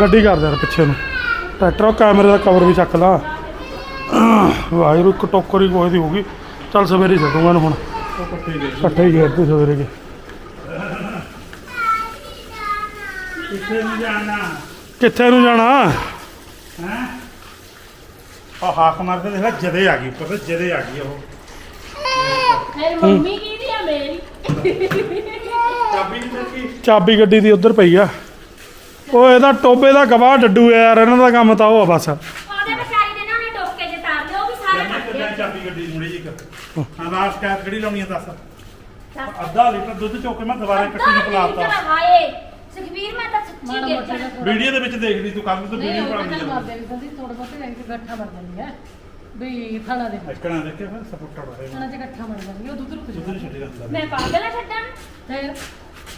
ਗੱਡੀ ਕਰ ਦੇ ਪਿੱਛੇ ਨੂੰ। ਟਰੈਕਟਰ ਕੈਮਰੇ ਦਾ ਕਵਰ ਵੀ ਚੱਕ ਲਾ। ਵਾਹਿਗੁਰੂ, ਇੱਕ ਟੋਕਰੀ ਕੋਈ ਦੀ ਹੋਊਗੀ। ਚੱਲ ਸਵੇਰੇ ਹੀ ਛੱਡੂਗਾ ਇਹਨੂੰ ਹੁਣ। ਇਕੱਠੇ ਹੀ ਖੇਡ ਤੂੰ ਸਵੇਰੇ ਕੇ। ਕਿੱਥੇ ਨੂੰ ਜਾਣਾ? ਕਿੱਥੇ ਨੂੰ ਜਾਣਾ ਹੈ ਆ ਹਾਕ ਮਾਰਦੇ ਦੇਖ ਲੈ ਜਦੇ ਆ ਗਈ ਪਤਾ ਜਦੇ ਆ ਗਈ ਉਹ। ਮੇਰੀ ਮੰਮੀ ਕੀ ਦੀ ਆ ਮੇਰੀ? ਚਾਬੀ ਨਹੀਂ ਚੱਕੀ ਚਾਬੀ ਗੱਡੀ ਦੀ ਉੱਧਰ ਪਈ ਆ। ਉਹ ਇਹਦਾ ਟੋਬੇ ਦਾ ਗਵਾਹ ਡੱਡੂ ਆ ਯਾਰ ਇਹਨਾਂ ਦਾ ਕੰਮ ਤਾਂ ਉਹ ਆ ਬਸ। ਉਹਦੇ ਵਿਚਾਰੀ ਦੇ ਨਾ ਉਹਨੇ ਟੋਕੇ ਜੇ ਤਾਰ ਲਿਓ ਉਹ ਵੀ ਸਾਰੇ ਜੰਮੇ ਕਰਦੇ ਕਿੱਦਾਂ ਆ ਚਾਬੀ ਗੱਡੀ ਮੁੜੀ ਜੀ ਕਰ ਹਾਂ। ਲਾਸਟ ਕੈਪ ਕਿਹੜੀ ਲਾਉਣੀ ਆ ਦੱਸ? ਅੱਧਾ ਲੀਟਰ ਦੁੱਧ ਚੋਕ ਕੇ ਮੈਂ ਦੁਬਾਰਾ ਕੱਟੀ ਨੂੰ ਪਲਾਤਾ। ਹਾਏ। ਸੁਖਵੀਰ ਮੈਂ ਤਾਂ ਸੱਚੀ ਗਿਰ ਜਾਣਾ ਵੀਡੀਓ ਦੇ ਵਿੱਚ ਦੇਖ ਲਈ ਤੂੰ ਕੱਲ ਤੋਂ ਨਹੀਂ ਵੀਡੀਓ ਉਹ ਤਾਂ ਆ। ਮਾਰਦੇ ਵੀ ਸੰਦੀ ਥੋੜਾ ਬਹੁਤ ਰਹਿ ਕੇ ਗੱਠਾ ਬਣ ਜਾਂਦੀ ਹੈ ਵੀ ਥਾਣਾ ਦੇ ਵਿੱਚ। ਇਕਣਾ ਦੇਖ ਕੇ ਫਿਰ ਸਪੋਰਟਰ ਬਾਰੇ ਥਾਣਾ 'ਚ ਗੱਠਾ ਬਣ ਜਾਂਦੀ ਹੈ, ਉਹ ਦੁੱਧ ਰੁਕ ਜਾਂਦਾ ਛੱਡੀ ਮੈਂ ਪਾਗਲ ਆ ਛੱਡਣ? ਫਿਰ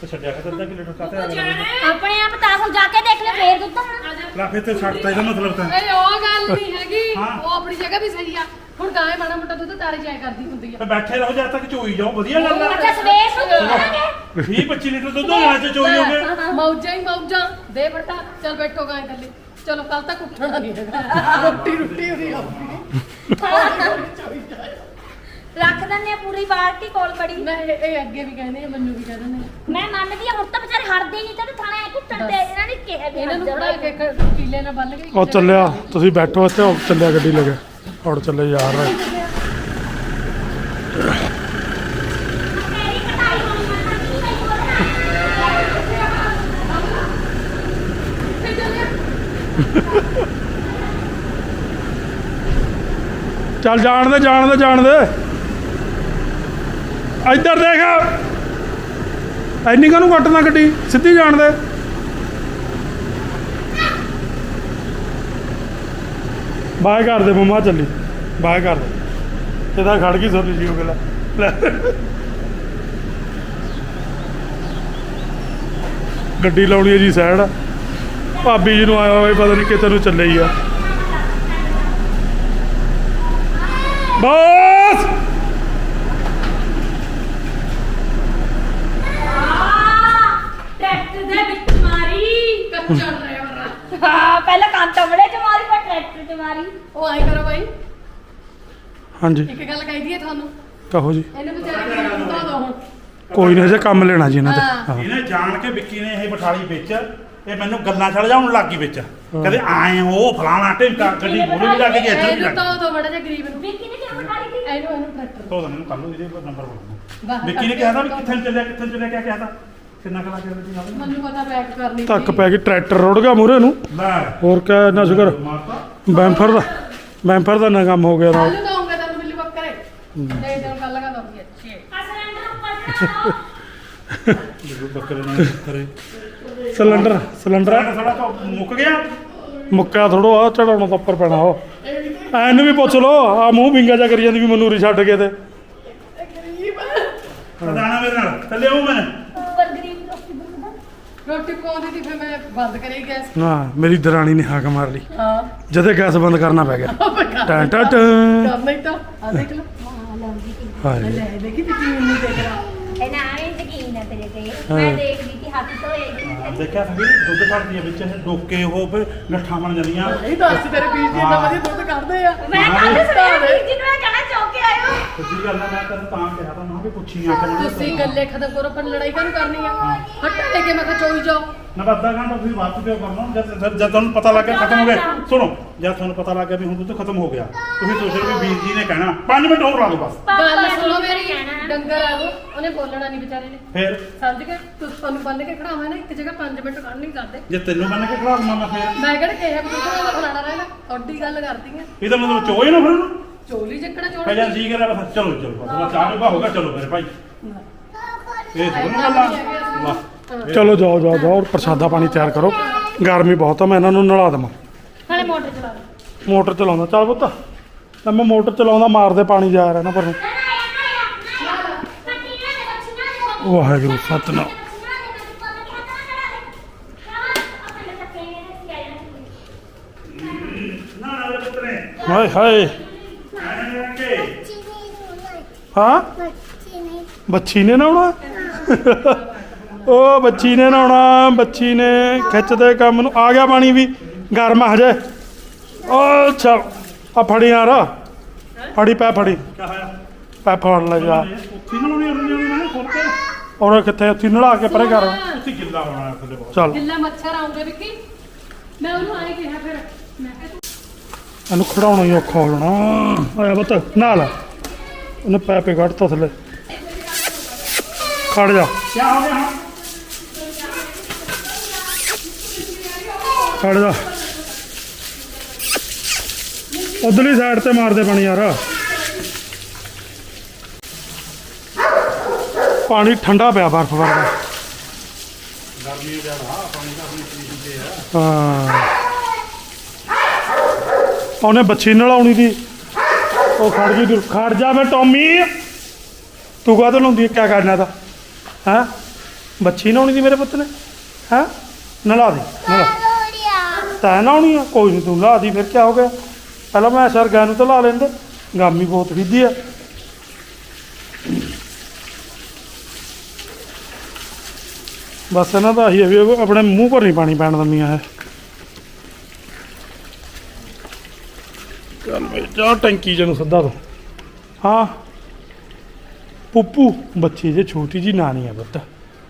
ਤੇ ਛੱਡਿਆ ਕਰ ਅੱਧਾ ਕਿਲੋ ਕਾਤੇ ਆ ਗਿਆ ਆਪਣੇ ਆਪ ਤਾਂ ਹੁਣ ਜਾ ਕੇ ਦੇਖ ਲੈ ਫੇਰ ਦੁੱਧ ਹੋਣਾ ਲਾ ਫਿਰ ਤੇ ਛੱਡਤਾ ਇਹਦਾ ਮਤਲਬ ਤਾਂ। ਇਹ ਉਹ ਗੱਲ ਨਹੀਂ ਹੈਗੀ। ਹਾਂ। ਉਹ ਆਪਣੀ ਜਗ੍ਹਾ ਵੀ ਸਹੀ ਆ। ਹੁਣ ਗਾਂ ਮਾੜਾ ਮੋਟਾ ਦੁੱਧ ਤਾਰੇ ਜਾਇਆ ਕਰਦੀ ਹੁੰਦੀ ਆ। ਤੇ ਬੈਠੇ ਰਹੋ ਜਦ ਤੱਕ ਚੋਈ ਜਾਓ ਵਧੀਆ ਗੱਲ ਆ। ਅੱਛਾ ਸਵੇਰ ਨੂੰ ਦੁੱਧ 20 25 ਲੀਟਰ ਦੁੱਧ ਹੋਣਾ ਚ ਚੋਈ ਹੋਗੇ ਮੌਜਾਂ ਹੀ ਮੌਜਾਂ। ਦੇ ਬਟਾ ਚੱਲ ਬੈਠੋ ਗਾਂ ਥੱਲੇ ਚਲੋ ਕੱਲ ਤੱਕ ਉੱਠਣਾ ਨਹੀਂ ਹੈਗਾ। ਰੋਟੀ ਰੋਟੀ ਉਹਦੀ ਆਉਂਦੀ ਰੱਖ ਦਿੰਦੇ ਆ ਪੂਰੀ ਬਾਲਟੀ ਕੋਲ ਬੜੀ ਮੈਂ ਇਹ ਇਹ ਅੱਗੇ ਵੀ ਕਹਿੰਦੇ ਆ ਮੈਨੂੰ ਵੀ ਕਹਿੰਦੇ ਨੇ ਮੈਂ ਮੰਨਦੀ ਆ ਹੁਣ ਤਾਂ ਵਿਚਾਰੇ ਹਰਦੇ ਨਹੀਂ ਤੇ ਥਾਣੇ ਐ ਘੁੱਟਣ ਦੇ ਇਹਨਾਂ ਨੇ ਕਿਹਾ ਵੀ ਇਹਨਾਂ ਨੂੰ ਹਟ। ਕੇ ਕ- ਕੀਲੇ ਨਾਲ ਬੰਨ ਕੇ ਉਹ ਚੱਲਿਆ ਤੁਸੀਂ ਬੈਠੋ ਇੱਥੇ ਉਹ ਚੱਲਿਆ ਗੱਡੀ ਲੈ ਕੇ। ਔੜ ਚੱਲੇ ਯਾਰ। ਮੇਰੀ ਕਟਾਈ ਹੋਣੀ ਕੀ ਚੱਲ ਜਾਣ ਦੇ ਜਾਣ ਦੇ ਜਾਣ ਦੇ। ਇੱਧਰ ਦੇਖ। ਐਨੀ ਕਾਹਨੂੰ ਕੱਟਣਾ ਗੱਡੀ ਸਿੱਧੀ ਜਾਣ ਦੇ। ਬਾਏ ਕਰ ਦੇ ਮੰਮਾ, ਚੱਲੀ। ਬਾਏ ਕਰ ਦੇ। ਇਹਦਾ ਖੜ ਗਈ ਸੋਨੀ ਜੀ, ਉਹ ਗਲਾ। ਗੱਡੀ ਲਾਉਣੀ ਹੈ ਜੀ ਸਾਈਡ। ਭਾਬੀ ਜੀ ਨੂੰ ਆਇਆ ਹੋਵੇ ਪਤਾ ਨਹੀਂ ਕਿਤੇ ਨੂੰ ਚੱਲੇ ਹੀ ਆ। ਬਸ ਟਰੈਕਟਰ ਦੇ ਵਿੱਚ ਮਾਰੀ ਕੱਚਾ ਡਰਾਈਵਰ ਹਾਂ ਪਹਿਲਾਂ ਕੰਨ ਤਮੜੇ ਚ ਮਾਰੀ ਫਿਰ ਟਰੈਕਟਰ ਚ ਮਾਰੀ। ਉਹ ਆਏ ਕਰੋ ਬਾਈ। ਹਾਂਜੀ। ਇੱਕ ਗੱਲ ਕਹੀ ਦੀਏ ਤੁਹਾਨੂੰ? ਕਹੋ ਜੀ। ਇਹਨੂੰ ਵਿਚਾਰੇ ਨੂੰ ਬਤਾ ਦੋ ਹੁਣ ਕੋਈ ਨਹੀਂ ਜੇ ਕੰਮ ਲੈਣਾ ਜੀ ਇਹਨਾਂ ਤੇ। ਹਾਂ। ਇਹਨੇ ਜਾਣ ਕੇ ਵਿੱਕੀ ਨੇ ਇਹ ਬਠਾਲੀ ਵਿੱਚ ਇਹ ਮੈਨੂੰ ਗੱਲਾਂ ਛੜ ਜਾਉਣ ਲੱਗ ਗਈ ਵਿੱਚ। ਕਦੇ ਆਏ ਉਹ ਫਲਾਣਾ ਢਿਮਕਾ ਗੱਡੀ ਮੂਹਰੇ ਵੀ ਲੱਗ ਗਈ ਇੱਧਰ ਵੀ ਇਹਨੂੰ ਲੱਗ ਤਾਂ ਗਈ ਦੋ ਬੜਾ ਜਿਹਾ ਗਰੀਬ ਨੂੰ ਵਿੱਕੀ ਨੇ ਕਿਉਂ ਬਿਠਾ ਲਈ ਸੀ ਇਹਨੂੰ ਇਹਨੂੰ ਟਰੈਕਟਰ। ਤੋਂ ਮੈਨੂੰ ਕੱਲ ਨੂੰ ਇਹਦੇ ਨੰਬਰ ਬੋਲਣਾ ਬਾਹਰ ਵਿੱਕੀ ਨੇ ਕਿਹਾ ਤਾਂ ਵੀ ਕਿੱਥੇ ਨੂੰ ਚੱਲਿਆ ਕਿੱਥੇ ਨੂੰ ਚੱਲਿਆ ਕਿਆ ਕਿਹਾ ਤਾਂ? ਕਿੰਨਾ ਕਲਾ ਕੇ ਦਿੱਤੀ ਨਾਲ ਮੈਨੂੰ ਪਤਾ ਬੈਕ ਕਰਨੀ ਧੱਕ ਪੈ ਗਈ ਟਰੈਕਟਰ ਰੁੜ ਗਿਆ ਮੂਰੇ ਨੂੰ। ਲੈ। ਹੋਰ ਕਿਆ ਨਾ ਸ਼ੁਕਰ। ਮਾਰਤਾ? ਬੈਂਫਰ ਦਾ ਬੈਂਫਰ ਦਾ ਨਾ ਕੰਮ ਹੋ ਗਿਆ ਕੱਲ ਨੂੰ ਦਊਂਗਾ ਤੈਨੂੰ ਮਿਲੀ ਬੱਕਰੇ। ਦੇ ਦੇ ਕੱਲ ਲਗਾ ਦਊਂਗੀ ਅੱਛੀ। ਆ ਸਿਲੰਡਰ ਉੱਪਰ ਚੜਾਓ ਜਦੋਂ ਬੱਕਰੇ ਨਾਲ ਕਰੇ ਸਿਲੰਡਰ ਸਿਲੰਡਰ। ਸਾਡਾ ਤਾਂ ਮੁੱਕ ਗਿਆ। ਮੁੱਕਿਆ ਥੋੜੋ ਆ ਚੜਾਉਣਾ ਤਾਂ ਉੱਪਰ ਪੈਣਾ ਉਹ ਐਨੂੰ ਵੀ ਪੁੱਛ ਲੋ ਆ ਮੂੰਹ ਵਿੰਗਾ ਜਾ ਕਰੀ ਜਾਂਦੀ ਵੀ ਮਨੂਰੀ ਛੱਡ ਕੇ ਤੇ। ਪਦਾਣਾ ਮੇਰੇ ਨਾਲ। ਚੱਲੇ ਆਉਂ ਮੈਂ ਉੱਪਰ ਗਰੀਬ ਲੋਕੀ ਬੰਦਾ ਰੋਟੀ ਪਕਾਉਂਦੀ ਸੀ ਫਿਰ ਮੈਂ ਬੰਦ ਕਰੀ ਗੈਸ। ਨਾ ਮੇਰੀ ਦਰਾਣੀ ਨੇ ਹਾਕ ਮਾਰ ਲਈ। ਹਾਂ। ਜਦੇ ਗੈਸ ਬੰਦ ਕਰਨਾ ਪੈ ਗਿਆ। ਟਾ ਟਾ ਟਾ। ਕਰਨਾ ਹੀ ਤਾਂ ਆ ਦੇਖ ਲਓ। ਹਾਂ ਲੈ ਦੇਖੀ ਤੇ ਕੀ ਨਹੀਂ ਦੇਖ ਰਹਾ। ਇਹ ਨਾ ਐਂ ਯਕੀਨ ਹੈ ਤੇਰੇ ਤੇ। ਹਾਂ। ਮੈਂ ਦੇਖਦੀ ਦੇਖਿਆ ਸੰਗੀ ਦੁੱਧ ਛੱਡਦੀ ਹੈ ਵਿੱਚ ਇਹ ਡੋਕੇ ਉਹ ਫਿਰ ਗੱਠਾਂ ਬਣ ਜਾਂਦੀਆਂ। ਨਹੀਂ ਦੱਸ ਤੇਰੇ ਵੀਰ ਜੀ ਇੰਨਾ ਵਧੀਆ ਦੁੱਧ ਕੱਢਦੇ ਆ। ਮੈਂ ਕੱਲ ਮੈਂ ਕਹਿਣਾ ਚੌਕ ਕੇ ਆਇਓ। ਸੱਚੀ ਗੱਲ ਮੈਂ ਤੈਨੂੰ ਤਾਂ ਕਿਹਾ ਤਾਂ ਮੈਂ ਵੀ ਪੁੱਛੀ ਆ ਕੇ। ਤੁਸੀਂ ਗੱਲੇ ਖਤਮ ਕਰੋ ਪਰ ਲੜਾਈ ਕਰਨੀ ਆ? ਹੱਟਾ ਲੈ ਕੇ ਮੈਂ ਕਿਹਾ ਚੋਈ ਜਾਓ। ਨਾ ਤਾਂ ਘੰਟਾ ਤੁਸੀਂ ਬਾਤ ਪਿਓ ਕਰਨਾ ਜਦ ਜਦ- ਤੁਹਾਨੂੰ ਪਤਾ ਲੱਗ ਗਿਆ ਖਤਮ ਹੋ ਗਿਆ। ਸੁਣੋ ਜਦ ਤੁਹਾਨੂੰ ਪਤਾ ਲੱਗ ਗਿਆ ਵੀ ਹੁਣ ਦੁੱਧ ਖਤਮ ਹੋ ਗਿਆ ਤੁਸੀਂ ਸੋਚੋ ਵੀ ਵੀਰ ਜੀ ਨੇ ਕਹਿਣਾ 5 ਮਿੰਟ ਹੋਰ ਲਾ ਦਿਓ ਬਸ। ਗੱਲ ਸੁਣੋ ਮੇਰੀ ਕਹਿਣਾ। ਡੰਗਰ ਆ ਉਹ ਉਹਨੇ ਬੋਲਣਾ ਨਹੀਂ ਵਿਚਾਰੇ ਨੇ। ਫਿਰ? ਸਮਝ ਗਏ? ਤੁਸੀਂ ਤੁਹਾਨੂੰ ਬੰਨ ਕੇ ਖੜਾਵਾਂ ਨਾ ਇੱਕ ਜਗ੍ਹਾ 5 ਮਿੰਟ ਕੱਢ ਨਹੀਂ ਕਰਦੇ। ਜੇ ਤੈਨੂੰ ਬੰਨ ਕੇ ਖੜਾ ਦਵਾਂ ਮੈਂ ਫਿਰ? ਮੈਂ ਕਿਹੜਾ ਕਿਹਾ ਵੀ ਦੁੱਧ ਨਾਲ ਫਲਾਣਾ ਰਹਿਣਾ ਤੁਹਾਡੀ ਗੱਲ ਕਰਦੀ ਆ ਇਹਦਾ ਮਤਲਬ ਚੋਏ ਨਾ ਫਿਰ? ਉਹਨੂੰ ਚੋਲੀ ਚੱਕਣਾ ਚੋਲੀ ਪਹਿਲਾਂ ਜੀ ਕਰਿਆ ਬਸ ਚਲੋ ਚਲੋ ਬਸ ਚਾਹ ਡੁੱਬਾ ਹੋਗਾ ਚਲੋ ਮੇਰੇ ਭਾਈ। ਇਹ ਸੁਣੋ ਗੱਲਾਂ। ਚਲੋ ਜਾਓ ਜਾਓ ਜਾਓ ਪ੍ਰਸ਼ਾਦਾ ਪਾਣੀ ਤਿਆਰ ਕਰੋ। ਗਰਮੀ ਬਹੁਤ ਆ ਮੈਂ ਇਹਨਾਂ ਨੂੰ ਨਲਾ ਦੇਵਾਂ। ਮੋਟਰ ਚਲਾ ਮੋਟਰ ਚਲਾਉਂਦਾ। ਚੱਲ ਪੁੱਤ। ਤਾਂ ਮੈਂ ਮੋਟਰ ਚਲਾਉਂਦਾ, ਮਾਰਦੇ ਪਾਣੀ ਜਾ ਰਿਹਾ ਨਾ ਪਰ। ਵਾਹਿਗੁਰੂ, ਸਤਨਾਮ। ਹਾਏ ਹਾਏ। ਹਾਂ? ਬੱਚੀ ਨੇ ਨਹਾਉਣਾ? ਉਹ ਬੱਚੀ ਨੇ ਨਹਾਉਣਾ। ਬੱਚੀ ਨੇ ਖਿੱਚਦੇ ਕੰਮ ਨੂੰ। ਆ ਗਿਆ ਪਾਣੀ ਵੀ। ਗਰਮ ਹਜੇ। ਅੱਛਾ ਆ ਫੜੀ ਯਾਰ। ਫੜੀ ਪੈ ਫੜੀ। ਕਿਆ ਹੋਇਆ? ਪੈ ਫੜ ਲੈ ਜਾ। ਉੱਥੇ ਨਾ ਖੋਲ ਕੇ। ਕਿੱਥੇ ਉੱਥੇ ਨਲਾ ਕੇ ਪਰੇ ਕਰ ਉੱਥੇ ਗਿੱਲਾ ਹੋਣਾ ਥੱਲੇ ਬਹੁਤ। ਚੱਲ। ਗਿੱਲਾ ਮੱਛਰ ਆਉਂਦੇ ਵਿੱਕੀ। ਮੈਂ ਉਹਨੂੰ ਆਏ ਕਿਹਾ ਫਿਰ ਮੈਂ ਕਿਹਾ ਤੂੰ ਇਹਨੂੰ ਖੜਾਉਣਾ ਹੀ ਔਖਾ ਹੋ ਜਾਣਾ ਆਇਆ ਬਤ ਨਾਲ ਉਹਨੇ ਪੈ ਪੇ ਕੱਢਤਾ ਥੱਲੇ। ਖੜ ਜਾ। ਕੀ ਹੋ ਗਿਆ? ਹੁਣ ਖੜ ਜਾ। ਉਧਰਲੀ ਸਾਈਡ ਤੇ ਮਾਰਦੇ ਪਾਣੀ ਯਾਰ। ਪਾਣੀ ਠੰਡਾ ਪਿਆ ਬਰਫ ਵਰਗਾ। ਗਰਮੀ ਦਾ ਪਾਣੀ ਦਾ ਵੀ ਪੀਂਦੇ ਆ। ਹਾਂ। ਉਹਨੇ ਬੱਚੀ ਨਲਾਉਣੀ ਦੀ ਉਹ ਖੜ ਗਈ ਦੂਰ ਖੜ ਜਾ ਵੇ ਟੌਮੀ। ਤੂੰ ਕਾਹਤੋਂ ਲਾਉਂਦੀ ਕੀ ਕਰਨਾ ਤਾਂ ਹੈਂ? ਬੱਚੀ ਨਹਾਉਣੀ ਦੀ ਮੇਰੇ ਪੁੱਤ ਨੇ? ਹੈਂ? ਨਲਾ ਦੇ ਨਲਾ ਤੈਂ ਨਹਾਉਣੀ ਆ? ਕੋਈ ਨਹੀਂ ਤੂੰ ਲਾ ਦੀ ਫਿਰ ਕੀ ਹੋ ਗਿਆ? ਪਹਿਲਾਂ ਮੈਂ ਸਰ ਗਾਂ ਨੂੰ ਤਾਂ ਲਾ ਲੈਂਦੇ ਗਾਮੀ ਬਹੁਤ ਵਿਧੀ ਆ। ਬਸ ਇਹਨਾਂ ਦਾ ਹੈ ਵੀ ਆਪਣੇ ਮੂੰਹ ਪਰ ਨਹੀਂ ਪਾਣੀ ਪੈਣ ਦਿੰਦੀਆਂ ਹੈ ਚੱਲ ਬਈ ਜਾ ਟੈਂਕੀ ਜਿਹਨੂੰ ਸੱਦਾ ਦੋ। ਹਾਂ। ਪੁੱਪੂ ਬੱਚੀ ਜੇ ਛੋਟੀ ਜੀ ਨਾਨੀ ਹੈ ਬੱਤ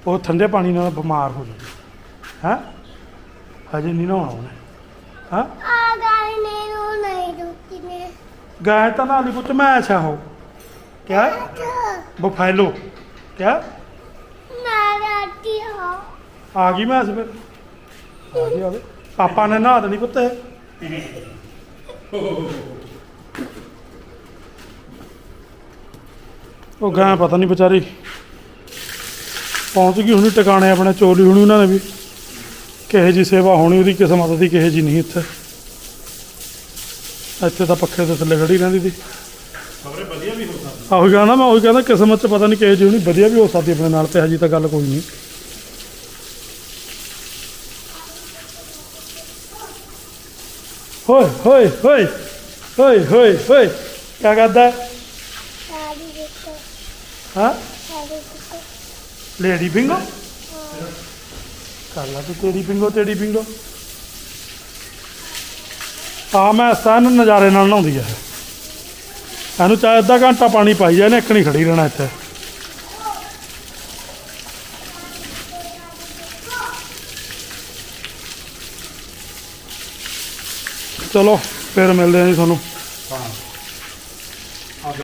ਉਹ ਠੰਡੇ ਪਾਣੀ ਨਾਲ ਬਿਮਾਰ ਹੋ ਜਾਂਦੀ। ਹੈ? ਹਜੇ ਨਹੀਂ ਨਹਾਉਣਾ ਉਹਨੇ। ਹਾਂ? ਗਾਇ ਤਾਂ ਨਾਲੀ ਪੁੱਤ ਮੈਂ ਅੱਛਾ ਹੋ ਕਿਆ? ਬਫੈਲੋ। ਕਿਆ? ਆ। ਗਈ ਮੈਂ ਫਿਰ। ਆ ਗਈ ਆ ਗਈ ਪਾਪਾ ਨੇ ਨਹਾ ਦੇਣੀ ਪੁੱਤ ਇਹ। ਉਹ ਗਾਂ ਪਤਾ ਨਹੀਂ ਵਿਚਾਰੀ ਪਹੁੰਚ ਗਈ ਹੁਣੀ ਟਿਕਾਣੇ ਆਪਣੇ ਚੋਲੀ ਹੁਣੀ ਉਹਨਾਂ ਨੇ ਵੀ। ਕਿਹੇ ਜੀ ਸੇਵਾ ਹੋਣੀ ਉਹਦੀ ਕਿਸਮਤ ਦੀ ਕਿਹੇ ਜੀ ਨਹੀਂ ਇੱਥੇ। ਇੱਥੇ ਤਾਂ ਪੱਖੇ ਦੇ ਥੱਲੇ ਖੜੀ ਰਹਿੰਦੀ ਸੀ। ਖਬਰੇ ਵਧੀਆ ਵੀ ਹੋ ਸਕਦਾ ਆਹੋ ਕਹਿੰਦਾ ਮੈਂ ਉਹੀ ਕਹਿੰਦਾ ਕਿਸਮਤ 'ਚ ਪਤਾ ਨਹੀਂ ਕਿਹੇ ਜੀ ਹੋਣੀ, ਵਧੀਆ ਵੀ ਹੋ ਸਕਦੀ ਆਪਣੇ ਨਾਲ ਤੇ ਹਜੀ ਤਾਂ ਗੱਲ ਕੋਈ ਨਹੀਂ ਹੋਏ ਹੋਏ ਹੋਏ ਹੋਏ ਹੋਏ ਹੋਏ ਕੀ ਕਰਦਾ? ਹਾਂ? Lady bingo? ਕਰ ਲਾ ਤੂੰ ਤੇਰੀ ਬਿੰਗੋ ਤੇਰੀ ਬਿੰਗੋ। ਆ ਮੈਂ ਸਨ ਨਜ਼ਾਰੇ ਨਾਲ ਨਹਾਉਂਦੀ ਆ। ਇਹਨੂੰ ਚਾਹੇ ਅੱਧਾ ਘੰਟਾ ਪਾਣੀ ਪਾਈ ਜਾਏ, ਇਹਨੇ ਇੱਕ ਨਹੀਂ ਖੜੀ ਰਹਿਣਾ ਇੱਥੇ। ਚਲੋ, ਫਿਰ ਮਿਲਦੇ ਆ ਜੀ ਤੁਹਾਨੂੰ। ਹਾਂ।